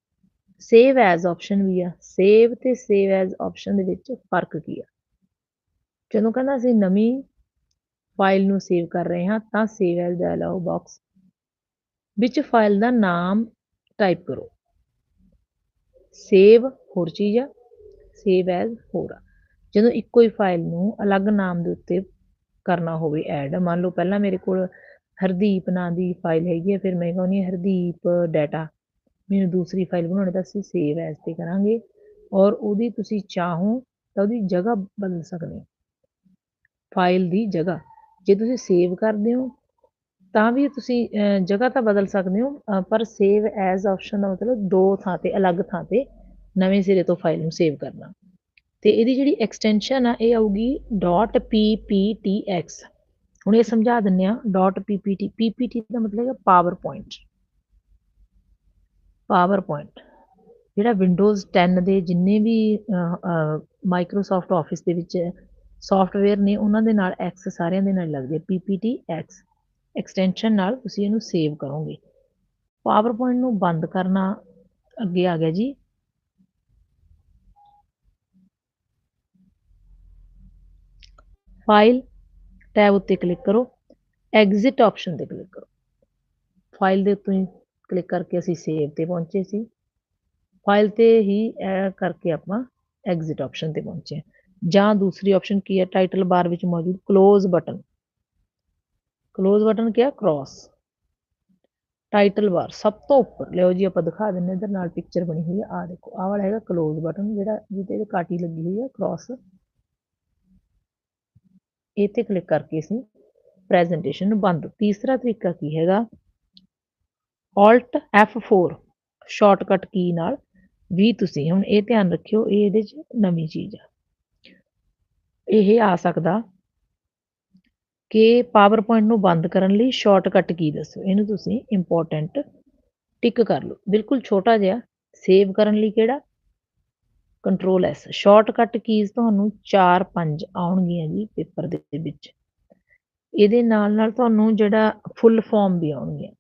ਸੇਵ ਐਜ਼ ਆਪਸ਼ਨ ਵੀ ਆ। ਸੇਵ ਤੇ ਸੇਵ ਐਜ਼ ਆਪਸ਼ਨ ਦੇ ਵਿੱਚ ਫ਼ਰਕ ਕੀ ਆ? ਜਦੋਂ ਕਹਿੰਦਾ ਅਸੀਂ ਨਵੀਂ ਫਾਈਲ ਨੂੰ ਸੇਵ ਕਰ ਰਹੇ ਹਾਂ, ਤਾਂ ਸੇਵ ਐਜ਼ ਡਾਇਲੌਗ ਬਾਕਸ ਵਿੱਚ ਫਾਈਲ ਦਾ ਨਾਮ ਟਾਈਪ ਕਰੋ। ਸੇਵ ਹੋਰ ਚੀਜ਼ ਆ। ਸੇਵ ਐਜ਼ ਹੋਰ ਆ। ਜਦੋਂ ਇੱਕੋ ਹੀ ਫਾਈਲ ਨੂੰ ਅਲੱਗ ਨਾਮ ਦੇ ਉੱਤੇ ਕਰਨਾ ਹੋਵੇ ਐਡ ਮੰਨ ਲਓ ਪਹਿਲਾਂ ਮੇਰੇ ਕੋਲ ਹਰਦੀਪ ਨਾਂ ਦੀ ਫਾਈਲ ਹੈਗੀ ਹੈ, ਫਿਰ ਮੈਂ ਕਹਿੰਦੀ ਹਰਦੀਪ ਡਾਟਾ ਮੈਨੂੰ ਦੂਸਰੀ ਫਾਈਲ ਬਣਾਉਣੀ ਤਾਂ ਅਸੀਂ ਸੇਵ ਐਜ਼ ਤੇ ਕਰਾਂਗੇ ਔਰ ਉਹਦੀ ਤੁਸੀਂ ਚਾਹੋ ਤਾਂ ਉਹਦੀ ਜਗ੍ਹਾ ਬਦਲ ਸਕਦੇ ਹੋ। ਫਾਈਲ ਦੀ ਜਗ੍ਹਾ। ਜੇ ਤੁਸੀਂ ਸੇਵ ਕਰਦੇ ਹੋ ਤਾਂ ਵੀ ਤੁਸੀਂ ਜਗ੍ਹਾ ਤਾਂ ਬਦਲ ਸਕਦੇ ਹੋ ਪਰ ਸੇਵ ਐਜ਼ ਆਪਸ਼ਨ ਦਾ ਮਤਲਬ ਦੋ ਥਾਂ ਤੇ, ਅਲੱਗ ਥਾਂ ਤੇ ਨਵੇਂ ਸਿਰੇ ਤੋਂ ਫਾਈਲ ਨੂੰ ਸੇਵ ਕਰਨਾ। ਤੇ ਇਹਦੀ ਜਿਹੜੀ ਐਕਸਟੈਂਸ਼ਨ ਆ, ਇਹ ਆਊਗੀ .pptx ਹੁਣ ਇਹ ਸਮਝਾ ਦਿੰਨੇ ਆ .ppt ppt ਦਾ ਮਤਲਬ ਹੈ ਪਾਵਰ ਪੁਆਇੰਟ ਪਾਵਰ ਪੁਆਇੰਟ ਜਿਹੜਾ ਵਿੰਡੋਜ਼ 10 ਦੇ ਜਿੰਨੇ ਵੀ ਮਾਈਕਰੋਸਾਫਟ ਆਫਿਸ ਦੇ ਵਿੱਚ ਸੌਫਟਵੇਅਰ ਨੇ, ਉਹਨਾਂ ਦੇ ਨਾਲ ਐਕਸ ਸਾਰਿਆਂ ਦੇ ਨਾਲ ਲੱਗਦੇ pptx ਐਕਸਟੈਂਸ਼ਨ ਨਾਲ ਤੁਸੀਂ ਇਹਨੂੰ ਸੇਵ ਕਰੋਗੇ। ਪਾਵਰ ਪੁਆਇੰਟ ਨੂੰ ਬੰਦ ਕਰਨਾ ਅੱਗੇ ਆ ਗਿਆ ਜੀ। ਫਾਈਲ ਟੈਬ ਉੱਤੇ ਕਲਿੱਕ ਕਰੋ, ਐਗਜ਼ਿਟ ਆਪਸ਼ਨ ਤੇ ਕਲਿੱਕ ਕਰੋ। ਫਾਈਲ ਦੇ ਉੱਤੇ ਕਲਿੱਕ ਕਰਕੇ ਅਸੀਂ ਸੇਵ ਤੇ ਪਹੁੰਚੇ ਸੀ। ਫਾਈਲ ਤੇ ਹੀ ਕਰਕੇ ਆਪਾਂ ਐਗਜ਼ਿਟ ਆਪਸ਼ਨ ਤੇ ਪਹੁੰਚੇ ਜਾਂ ਦੂਸਰੀ ਆਪਸ਼ਨ ਕੀ ਹੈ? ਟਾਈਟਲ ਬਾਰ ਵਿੱਚ ਮੌਜੂਦ ক্লোਜ਼ ਬਟਨ। ক্লোਜ਼ ਬਟਨ ਕੀ ਹੈ ਕ੍ਰਾਸ। ਟਾਈਟਲ ਬਾਰ ਸਭ ਤੋਂ ਉੱਪਰ। ਲਿਓ ਜੀ, ਆਪਾਂ ਦਿਖਾ ਦਿੰਨੇ ਇਧਰ ਨਾਲ ਪਿਕਚਰ ਬਣੀ ਹੋਈ ਆ। ਆ ਦੇਖੋ ਆ ਵਾਲਾ ਹੈਗਾ ক্লোਜ਼ ਬਟਨ ਜਿਹੜਾ ਜਿਹਦੇ ਤੇ ਕਾਟੀ ਲੱਗੀ ਹੋਈ ਹੈ ਕ੍ਰਾਸ। ਇਹ ਤੇ ਕਲਿੱਕ ਕਰਕੇ ਅਸੀਂ ਪ੍ਰੈਜੈਂਟੇਸ਼ਨ ਨੂੰ ਬੰਦ। ਤੀਸਰਾ ਤਰੀਕਾ ਕੀ ਹੈਗਾ? Alt F4 ਸ਼ਾਰਟਕਟ ਕੀ ਨਾਲ ਵੀ ਤੁਸੀਂ ਹੁਣ ਇਹ ਧਿਆਨ ਰੱਖਿਓ, ਇਹ ਇਹਦੇ 'ਚ ਨਵੀਂ ਚੀਜ਼ ਆ। ਇਹ ਆ ਸਕਦਾ ਕਿ ਪਾਵਰ ਪੁਆਇੰਟ ਨੂੰ ਬੰਦ ਕਰਨ ਲਈ ਸ਼ਾਰਟਕਟ ਕੀ ਦੱਸੋ। ਇਹਨੂੰ ਤੁਸੀਂ ਇੰਪੋਰਟੈਂਟ ਟਿਕ ਕਰ ਲਓ। ਬਿਲਕੁਲ ਛੋਟਾ ਜਿਹਾ ਸੇਵ ਕਰਨ ਲਈ ਕਿਹੜਾ? ਕੰਟਰੋਲ ਐਸ ਸ਼ਾਰਟਕਟ ਕੀਜ਼ ਤੁਹਾਨੂੰ 4-5 ਆਉਣਗੀਆਂ ਜੀ ਪੇਪਰ ਦੇ ਵਿੱਚ। ਇਹਦੇ ਨਾਲ ਨਾਲ ਤੁਹਾਨੂੰ ਜਿਹੜਾ ਫੁੱਲ ਫਾਰਮ ਵੀ ਆਉਣਗੀਆਂ।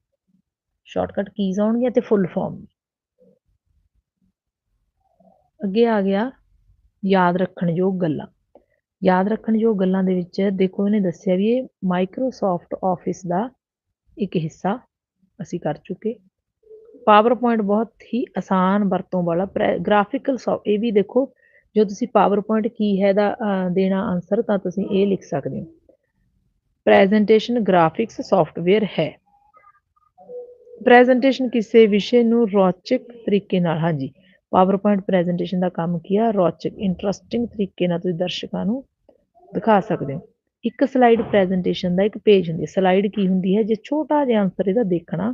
ਸ਼ਾਰਟਕਟ ਕੀਜ਼ ਆਉਣਗੀਆਂ ਤੇ ਫੁੱਲ ਫਾਰਮ ਵੀ। ਅੱਗੇ ਆ ਗਿਆ ਯਾਦ ਰੱਖਣ ਯੋਗ ਗੱਲਾਂ। ਯਾਦ ਰੱਖਣ ਯੋਗ ਗੱਲਾਂ ਦੇ ਵਿੱਚ ਦੇਖੋ ਇਹਨੇ ਦੱਸਿਆ ਵੀ ਇਹ ਮਾਈਕਰੋਸਾਫਟ ਆਫਿਸ ਦਾ ਇੱਕ ਹਿੱਸਾ ਅਸੀਂ ਕਰ ਚੁੱਕੇ। ਪਾਵਰ ਪੁਆਇੰਟ ਬਹੁਤ ਹੀ ਆਸਾਨ ਵਰਤੋਂ ਵਾਲਾ ਗ੍ਰਾਫਿਕਲ ਇਹ ਵੀ ਦੇਖੋ, ਜੋ ਤੁਸੀਂ ਪਾਵਰ ਪੁਆਇੰਟ ਕੀ ਹੈ ਦਾ ਦੇਣਾ ਆਨਸਰ ਤਾਂ ਤੁਸੀਂ ਇਹ ਲਿਖ ਸਕਦੇ ਹੋ। ਪ੍ਰੈਜੈਂਟੇਸ਼ਨ ਗ੍ਰਾਫਿਕਸ ਸੌਫਟਵੇਅਰ ਹੈ। ਪ੍ਰੈਜੈਂਟੇਸ਼ਨ ਕਿਸੇ ਵਿਸ਼ੇ ਨੂੰ ਰੌਚਕ ਤਰੀਕੇ ਨਾਲ, ਹਾਂਜੀ ਪਾਵਰ ਪੁਆਇੰਟ ਪ੍ਰੈਜੈਂਟੇਸ਼ਨ ਦਾ ਕੰਮ ਕੀ ਆ? ਰੌਚਕ ਇੰਟਰਸਟਿੰਗ ਤਰੀਕੇ ਨਾਲ ਤੁਸੀਂ ਦਰਸ਼ਕਾਂ ਨੂੰ ਦਿਖਾ ਸਕਦੇ ਹੋ। ਇੱਕ ਸਲਾਈਡ ਪ੍ਰੈਜੈਂਟੇਸ਼ਨ ਦਾ ਇੱਕ ਪੇਜ ਹੁੰਦੀ ਹੈ। ਸਲਾਈਡ ਕੀ ਹੁੰਦੀ ਹੈ? ਜੇ ਛੋਟਾ ਜਿਹਾ ਆਨਸਰ ਇਹਦਾ ਦੇਖਣਾ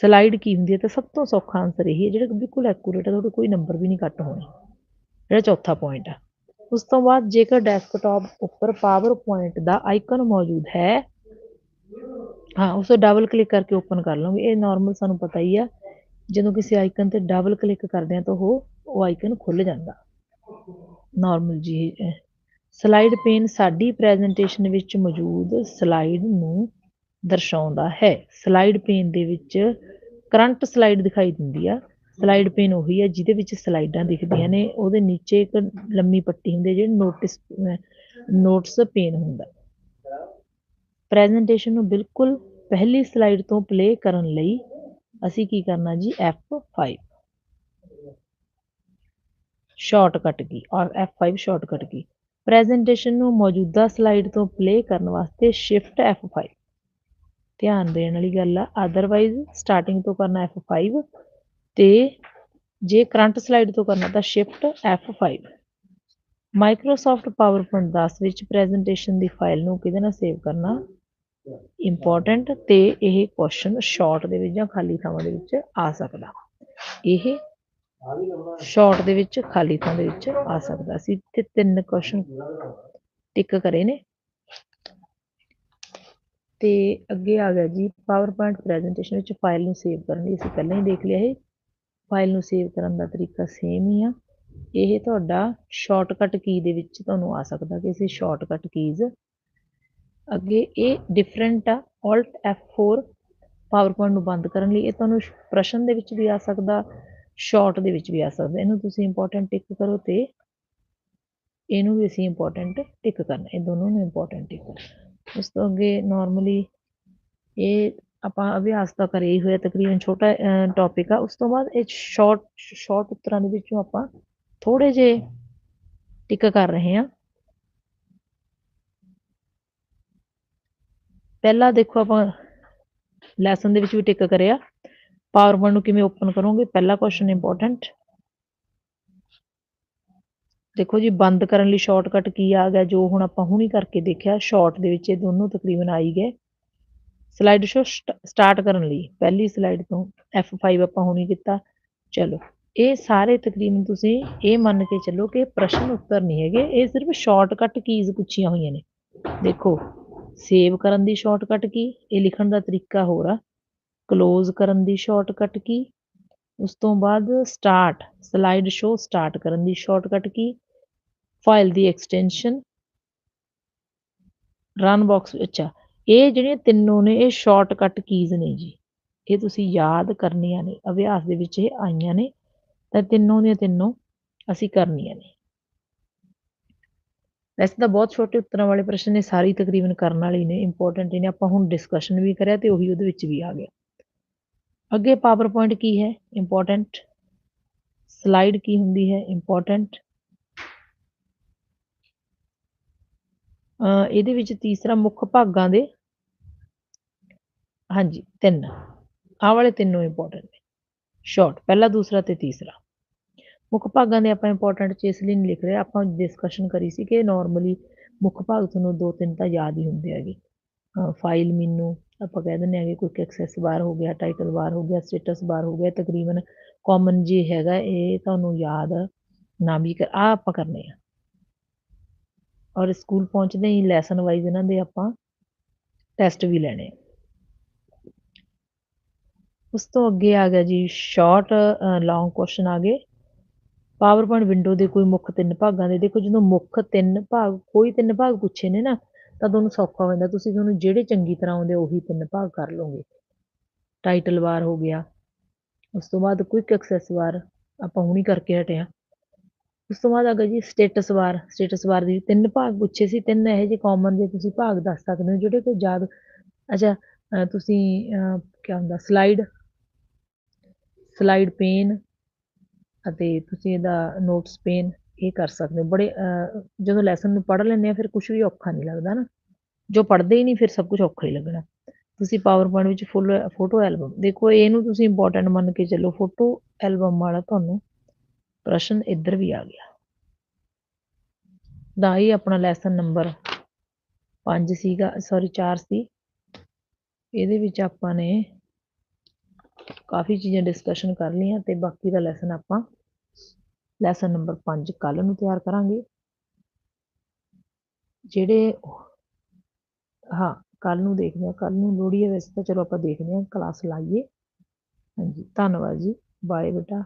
ਸਲਾਈਡ ਕੀ ਹੁੰਦੀ ਹੈ ਤਾਂ ਸਭ ਤੋਂ ਸੌਖਾ ਆਨਸਰ ਇਹ ਹੈ, ਜਿਹੜਾ ਬਿਲਕੁਲ ਐਕੂਰੇਟ ਹੈ, ਤੁਹਾਡੇ ਕੋਈ ਨੰਬਰ ਵੀ ਨਹੀਂ ਕੱਟ ਹੋਣੇ। ਜਿਹੜਾ ਚੌਥਾ ਪੁਆਇੰਟ ਆ। ਉਸ ਤੋਂ ਬਾਅਦ ਜੇਕਰ ਡੈਸਕਟਾਪ ਉੱਪਰ ਪਾਵਰ ਦਾ ਆਈਕਨ ਮੌਜੂਦ ਹੈ, ਹਾਂ, ਉਸ ਤੋਂ ਡਬਲ ਕਲਿੱਕ ਕਰਕੇ ਓਪਨ ਕਰ ਲਵਾਂਗੇ ਇਹ ਨਾਰਮਲ ਸਾਨੂੰ ਪਤਾ ਹੀ ਆ, ਜਦੋਂ ਕਿਸੇ ਆਈਕਨ ਤੇ ਡਬਲ ਕਲਿੱਕ ਕਰਦੇ ਆ ਤਾਂ ਉਹ ਉਹ ਆਈਕਨ ਖੁੱਲ ਜਾਂਦਾ। ਨਾਰਮਲ ਜੀ ਸਲਾਈਡ ਪੇਨ ਸਾਡੀ ਪ੍ਰੈਜੈਂਟੇਸ਼ਨ ਵਿੱਚ ਮੌਜੂਦ ਸਲਾਈਡ ਨੂੰ ਦਰਸਾਉਂਦਾ ਹੈ। ਸਲਾਈਡ ਪੇਨ ਦੇ ਵਿੱਚ ਕਰੰਟ ਸਲਾਈਡ ਦਿਖਾਈ ਦਿੰਦੀ ਆ। ਸਲਾਈਡ ਪੇਨ ਉਹੀ ਹੈ ਜਿਹਦੇ ਵਿੱਚ ਸਲਾਈਡਾਂ ਦਿਖਦੀਆਂ ਨੇ। ਉਹਦੇ ਨੀਚੇ ਇੱਕ ਲੰਮੀ ਪੱਟੀ ਹੁੰਦੀ ਜਿਹੜੀ ਨੋਟਿਸ ਨੋਟਸ ਪੇਨ ਹੁੰਦਾ। ਪ੍ਰੈਜੈਂਟੇਸ਼ਨ ਨੂੰ ਬਿਲਕੁਲ ਪਹਿਲੀ ਸਲਾਈਡ ਤੋਂ ਪਲੇ ਕਰਨ ਲਈ ਅਸੀਂ ਕੀ ਕਰਨਾ ਜੀ? F5 ਸ਼ਾਰਟਕਟ ਕੀ ਔਰ F5 ਸ਼ਾਰਟਕਟ ਕੀ ਪ੍ਰੈਜੈਂਟੇਸ਼ਨ ਨੂੰ ਮੌਜੂਦਾ ਸਲਾਈਡ ਤੋਂ ਪਲੇ ਕਰਨ ਵਾਸਤੇ ਸ਼ਿਫਟ F5 ਧਿਆਨ ਦੇਣ ਵਾਲੀ ਗੱਲ ਆ। ਅਦਰਵਾਈਜ਼ ਸਟਾਰਟਿੰਗ ਤੋਂ ਕਰਨਾ F5 ਤੇ ਜੇ ਕਰੰਟ ਸਲਾਈਡ ਤੋਂ ਕਰਨਾ ਤਾਂ ਸ਼ਿਫਟ F5 ਮਾਈਕਰੋਸਾਫਟ ਪਾਵਰਪੁਆਇੰਟ 10 ਵਿੱਚ ਪ੍ਰੈਜੈਂਟੇਸ਼ਨ ਦੀ ਫਾਈਲ ਨੂੰ ਕਿਹਦੇ ਨਾਲ ਸੇਵ ਕਰਨਾ? ਇੰਪੋਰਟੈਂਟ ਤੇ ਇਹ ਕੁਐਸਚਨ ਸ਼ਾਰਟ ਦੇ ਵਿੱਚ ਜਾਂ ਖਾਲੀ ਥਾਵਾਂ ਦੇ ਵਿੱਚ ਆ ਸਕਦਾ। ਇਹ ਸ਼ਾਰਟ ਦੇ ਵਿੱਚ ਖਾਲੀ ਥਾਂ ਦੇ ਵਿੱਚ ਆ ਸਕਦਾ। ਸੀ ਤੇ ਤਿੰਨ ਕੁਐਸਚਨ ਟਿਕ ਕਰੇ ਨੇ। ਤੇ ਅੱਗੇ ਆ ਗਿਆ ਜੀ ਪਾਵਰਪੁਆਇੰਟ ਪ੍ਰੈਜੈਂਟੇਸ਼ਨ ਵਿੱਚ ਫਾਈਲ ਨੂੰ ਸੇਵ ਕਰਨ ਲਈ ਅਸੀਂ ਪਹਿਲਾਂ ਹੀ ਦੇਖ ਲਿਆ ਇਹ। ਫਾਈਲ ਨੂੰ ਸੇਵ ਕਰਨ ਦਾ ਤਰੀਕਾ ਸੇਮ ਹੀ ਆ। ਇਹ ਤੁਹਾਡਾ ਸ਼ਾਰਟਕਟ ਕੀ ਦੇ ਵਿੱਚ ਤੁਹਾਨੂੰ ਆ ਸਕਦਾ ਕਿ ਅਸੀਂ ਸ਼ਾਰਟਕਟ ਕੀਜ਼ ਅੱਗੇ ਇਹ ਡਿਫਰੈਂਟ ਆ, Alt F4 ਪਾਵਰਪੁਆਇੰਟ ਨੂੰ ਬੰਦ ਕਰਨ ਲਈ ਇਹ ਤੁਹਾਨੂੰ ਪ੍ਰਸ਼ਨ ਦੇ ਵਿੱਚ ਵੀ ਆ ਸਕਦਾ ਸ਼ਾਰਟ ਦੇ ਵਿੱਚ ਵੀ ਆ ਸਕਦਾ। ਇਹਨੂੰ ਤੁਸੀਂ ਇੰਪੋਰਟੈਂਟ ਟਿਕ ਕਰੋ ਤੇ ਇਹਨੂੰ ਵੀ ਅਸੀਂ ਇੰਪੋਰਟੈਂਟ ਟਿਕ ਕਰਨਾ। ਇਹ ਦੋਨੋਂ ਨੂੰ ਇੰਪੋਰਟੈਂਟ ਟਿਕ ਕਰਨਾ। ਉਸ ਤੋਂ ਅੱਗੇ ਨਾਰਮਲੀ ਇਹ ਆਪਾਂ ਅਭਿਆਸ ਤਾਂ ਕਰੇ ਹੀ ਹੋਇਆ ਤਕਰੀਬਨ ਛੋਟਾ ਟੌਪਿਕ ਆ। ਉਸ ਤੋਂ ਬਾਅਦ ਇਹ ਸ਼ਾਰਟ ਸ਼ਾਰਟ ਉੱਤਰਾਂ ਦੇ ਵਿੱਚੋਂ ਆਪਾਂ ਥੋੜੇ ਜੇ ਟਿਕ ਕਰ ਰਹੇ ਹਾਂ। ਪਹਿਲਾ ਦੇਖੋ ਆਪਾਂ ਲੈਸਨ ਦੇ ਵਿੱਚ ਵੀ ਟਿਕ ਕਰਿਆ। ਪਾਵਰਪੁਆਇੰਟ ਨੂੰ ਕਿਵੇਂ ਓਪਨ ਕਰੋਗੇ? ਪਹਿਲਾ ਕੁਐਸਚਨ ਇੰਪੋਰਟੈਂਟ ਦੇਖੋ ਜੀ, ਬੰਦ ਕਰਨ ਲਈ ਸ਼ਾਰਟਕਟ ਕੀ ਆ ਗਿਆ, ਜੋ ਹੁਣ ਆਪਾਂ ਹੁਣੀ ਕਰਕੇ ਦੇਖਿਆ ਸ਼ਾਰਟ ਦੇ ਵਿੱਚ ਇਹ ਦੋਨੋਂ ਤਕਰੀਬਨ ਆਈ ਗਏ। ਸਲਾਈਡ ਸ਼ੋ ਸਟਾਰਟ ਕਰਨ ਲਈ, ਪਹਿਲੀ ਸਲਾਈਡ ਤੋਂ F5 ਆਪਾਂ ਹੁਣੀ ਕੀਤਾ। ਚਲੋ, ਇਹ ਸਾਰੇ ਤਕਰੀਬਨ ਤੁਸੀਂ ਇਹ ਮੰਨ ਕੇ ਚੱਲੋ ਕਿ ਪ੍ਰਸ਼ਨ ਉੱਤਰ ਨਹੀਂ ਹੈਗੇ, ਇਹ ਸਿਰਫ ਸ਼ਾਰਟਕਟ ਕੀਜ਼ ਪੁੱਛੀਆਂ ਹੋਈਆਂ ਨੇ। ਦੇਖੋ ਸੇਵ ਕਰਨ ਦੀ ਸ਼ਾਰਟਕਟ ਕੀ, ਇਹ ਲਿਖਣ ਦਾ ਤਰੀਕਾ ਹੋਰ ਆ। ਕਲੋਜ਼ ਕਰਨ ਦੀ ਸ਼ਾਰਟਕਟ ਕੀ, ਉਸ ਤੋਂ ਬਾਅਦ ਸਟਾਰਟ ਸਲਾਈਡ ਸ਼ੋ ਸਟਾਰਟ ਕਰਨ ਦੀ ਸ਼ਾਰਟਕਟ ਕੀ ਫਾਈਲ ਦੀ ਐਕਸਟੈਂਸ਼ਨ ਰਨ ਬਾਕਸ ਅੱਛਾ, ਇਹ ਜਿਹੜੀਆਂ ਤਿੰਨੋਂ ਨੇ, ਇਹ ਸ਼ਾਰਟਕਟ ਕੀਜ਼ ਨੇ ਜੀ। ਇਹ ਤੁਸੀਂ ਯਾਦ ਕਰਨੀਆਂ ਨੇ, ਅਭਿਆਸ ਦੇ ਵਿੱਚ ਇਹ ਆਈਆਂ ਨੇ, ਤਾਂ ਤਿੰਨੋਂ ਦੀਆਂ ਤਿੰਨੋਂ ਅਸੀਂ ਕਰਨੀਆਂ ਨੇ। ਵੈਸੇ ਤਾਂ ਬਹੁਤ ਛੋਟੇ ਉੱਤਰਾਂ ਵਾਲੇ ਪ੍ਰਸ਼ਨ ਨੇ, ਸਾਰੀ ਤਕਰੀਬਨ ਕਰਨ ਵਾਲੀ ਨੇ ਇੰਪੋਰਟੈਂਟ ਨੇ ਆਪਾਂ ਹੁਣ ਡਿਸਕਸ਼ਨ ਵੀ ਕਰਿਆ ਤੇ ਉਹੀ ਉਹਦੇ ਵਿੱਚ ਵੀ ਆ ਗਿਆ। ਅੱਗੇ ਪਾਵਰ ਪੁਆਇੰਟ ਕੀ ਹੈ? ਇੰਪੋਰਟੈਂਟ ਸਲਾਈਡ ਕੀ ਹੁੰਦੀ ਹੈ? ਇੰਪੋਰਟੈਂਟ ਇਹਦੇ ਵਿੱਚ ਤੀਸਰਾ ਮੁੱਖ ਭਾਗਾਂ ਦੇ ਹਾਂਜੀ, ਤਿੰਨ। ਆਹ ਵਾਲੇ ਤਿੰਨੋਂ ਇੰਪੋਰਟੈਂਟ ਨੇ। ਸ਼ਾਰਟ ਪਹਿਲਾ, ਦੂਸਰਾ ਤੇ ਤੀਸਰਾ। ਮੁੱਖ ਭਾਗਾਂ ਦੇ ਆਪਾਂ ਇੰਪੋਰਟੈਂਟ ਚ ਇਸ ਲਈ ਨਹੀਂ ਲਿਖ ਰਹੇ, ਆਪਾਂ ਡਿਸਕਸ਼ਨ ਕਰੀ ਸੀ ਕਿ ਨਾਰਮਲੀ ਮੁੱਖ ਭਾਗ ਤੁਹਾਨੂੰ ਦੋ ਤਿੰਨ ਤਾਂ ਯਾਦ ਹੀ ਹੁੰਦੇ ਹੈਗੇ। ਫਾਈਲ ਮੈਨੂੰ ਆਪਾਂ ਕਹਿ ਦਿੰਦੇ ਹੈਗੇ, ਕੋਈ ਐਕਸੈਸ ਬਾਰ ਹੋ ਗਿਆ ਟਾਈਟਲ ਬਾਰ ਹੋ ਗਿਆ ਸਟੇਟਸ ਬਾਰ ਹੋ ਗਿਆ, ਤਕਰੀਬਨ ਕਾਮਨ ਜੇ ਹੈਗਾ, ਇਹ ਤੁਹਾਨੂੰ ਯਾਦ ਨਾ ਵੀ ਕਰ ਆ ਆਪਾਂ ਕਰਨੇ ਆ। ਔਰ ਸਕੂਲ ਪਹੁੰਚਦੇ ਹੀ ਲੈਸਨ ਵਾਈਜ਼ ਇਹਨਾਂ ਦੇ ਆਪਾਂ ਟੈਸਟ ਵੀ ਲੈਣੇ ਉਸ ਤੋਂ ਅੱਗੇ ਆ ਗਿਆ ਜੀ ਸ਼ਾਰਟ ਲੌਂਗ ਕੁਐਸਚਨ ਆ ਗਏ। ਪਾਵਰਪੁਆਇੰਟ ਵਿੰਡੋ ਦੇ ਕੋਈ ਮੁੱਖ ਤਿੰਨ ਭਾਗਾਂ ਦੇ, ਦੇਖੋ ਜਦੋਂ ਮੁੱਖ ਤਿੰਨ ਭਾਗ, ਕੋਈ ਤਿੰਨ ਭਾਗ ਪੁੱਛੇ ਨੇ ਨਾ, ਤਾਂ ਤੁਹਾਨੂੰ ਸੌਖਾ ਹੋ ਜਾਂਦਾ ਤੁਸੀਂ ਤੁਹਾਨੂੰ ਜਿਹੜੇ ਚੰਗੀ ਤਰ੍ਹਾਂ ਆਉਂਦੇ ਉਹੀ ਤਿੰਨ ਭਾਗ ਕਰ ਲਓਗੇ। ਟਾਈਟਲ ਵਾਰ ਹੋ ਗਿਆ। ਉਸ ਤੋਂ ਬਾਅਦ ਕੁਇਕ ਐਕਸੈਸ ਵਾਰ ਆਪਾਂ ਹੁਣੀ ਕਰਕੇ ਹਟਿਆ ਉਸ ਤੋਂ ਬਾਅਦ ਅਗਰ ਜੀ ਸਟੇਟਸ ਵਾਰ ਸਟੇਟਸ ਵਾਰ ਦੇ ਤਿੰਨ ਭਾਗ ਪੁੱਛੇ ਸੀ, ਤਿੰਨ ਇਹੋ ਜਿਹੇ ਕਾਮਨ ਦੇ ਤੁਸੀਂ ਭਾਗ ਦੱਸ ਸਕਦੇ ਹੋ, ਜਿਹੜੇ ਕੋਈ ਯਾਦ, ਅੱਛਾ ਤੁਸੀਂ ਕੀ ਹੁੰਦਾ ਸਲਾਈਡ ਸਲਾਈਡ ਪੇਨ ਅਤੇ ਤੁਸੀਂ ਇਹਦਾ ਨੋਟਸ ਪੇਨ ਇਹ ਕਰ ਸਕਦੇ ਹੋ। ਬੜੇ ਜਦੋਂ ਲੈਸਨ ਨੂੰ ਪੜ੍ਹ ਲੈਂਦੇ ਆ, ਫਿਰ ਕੁਝ ਵੀ ਔਖਾ ਨਹੀਂ ਲੱਗਦਾ ਨਾ। ਜੋ ਪੜ੍ਹਦੇ ਹੀ ਨਹੀਂ, ਫਿਰ ਸਭ ਕੁਝ ਔਖਾ ਹੀ ਲੱਗਣਾ। ਤੁਸੀਂ ਪਾਵਰ ਪੁਆਇੰਟ ਵਿੱਚ ਫੁੱਲ ਫੋਟੋ ਐਲਬਮ ਦੇਖੋ, ਇਹਨੂੰ ਤੁਸੀਂ ਇੰਪੋਰਟੈਂਟ ਮੰਨ ਕੇ ਚੱਲੋ ਫੋਟੋ ਐਲਬਮ ਵਾਲਾ ਤੁਹਾਨੂੰ ਪ੍ਰਸ਼ਨ ਇੱਧਰ ਵੀ ਆ ਗਿਆ। ਦਾ ਇਹ ਆਪਣਾ ਲੈਸਨ ਨੰਬਰ 5 ਸੀਗਾ ਸੌਰੀ 4 ਸੀ। ਇਹਦੇ ਵਿੱਚ ਆਪਾਂ ਨੇ ਕਾਫੀ ਚੀਜ਼ਾਂ ਡਿਸਕਸ਼ਨ ਕਰ ਲਈਆਂ ਤੇ ਬਾਕੀ ਦਾ ਲੈਸਨ ਆਪਾਂ ਲੈਸਨ ਨੰਬਰ 5 ਕੱਲ ਨੂੰ ਤਿਆਰ ਕਰਾਂਗੇ। ਜਿਹੜੇ ਹਾਂ ਕੱਲ ਨੂੰ ਦੇਖਦੇ ਹਾਂ ਕੱਲ ਨੂੰ ਲੋਹੜੀ ਹੈ, ਵੈਸੇ ਤਾਂ ਚਲੋ ਆਪਾਂ ਦੇਖਦੇ ਹਾਂ ਕਲਾਸ ਲਾਈਏ। ਹਾਂਜੀ, ਧੰਨਵਾਦ ਜੀ। ਬਾਏ ਬੇਟਾ।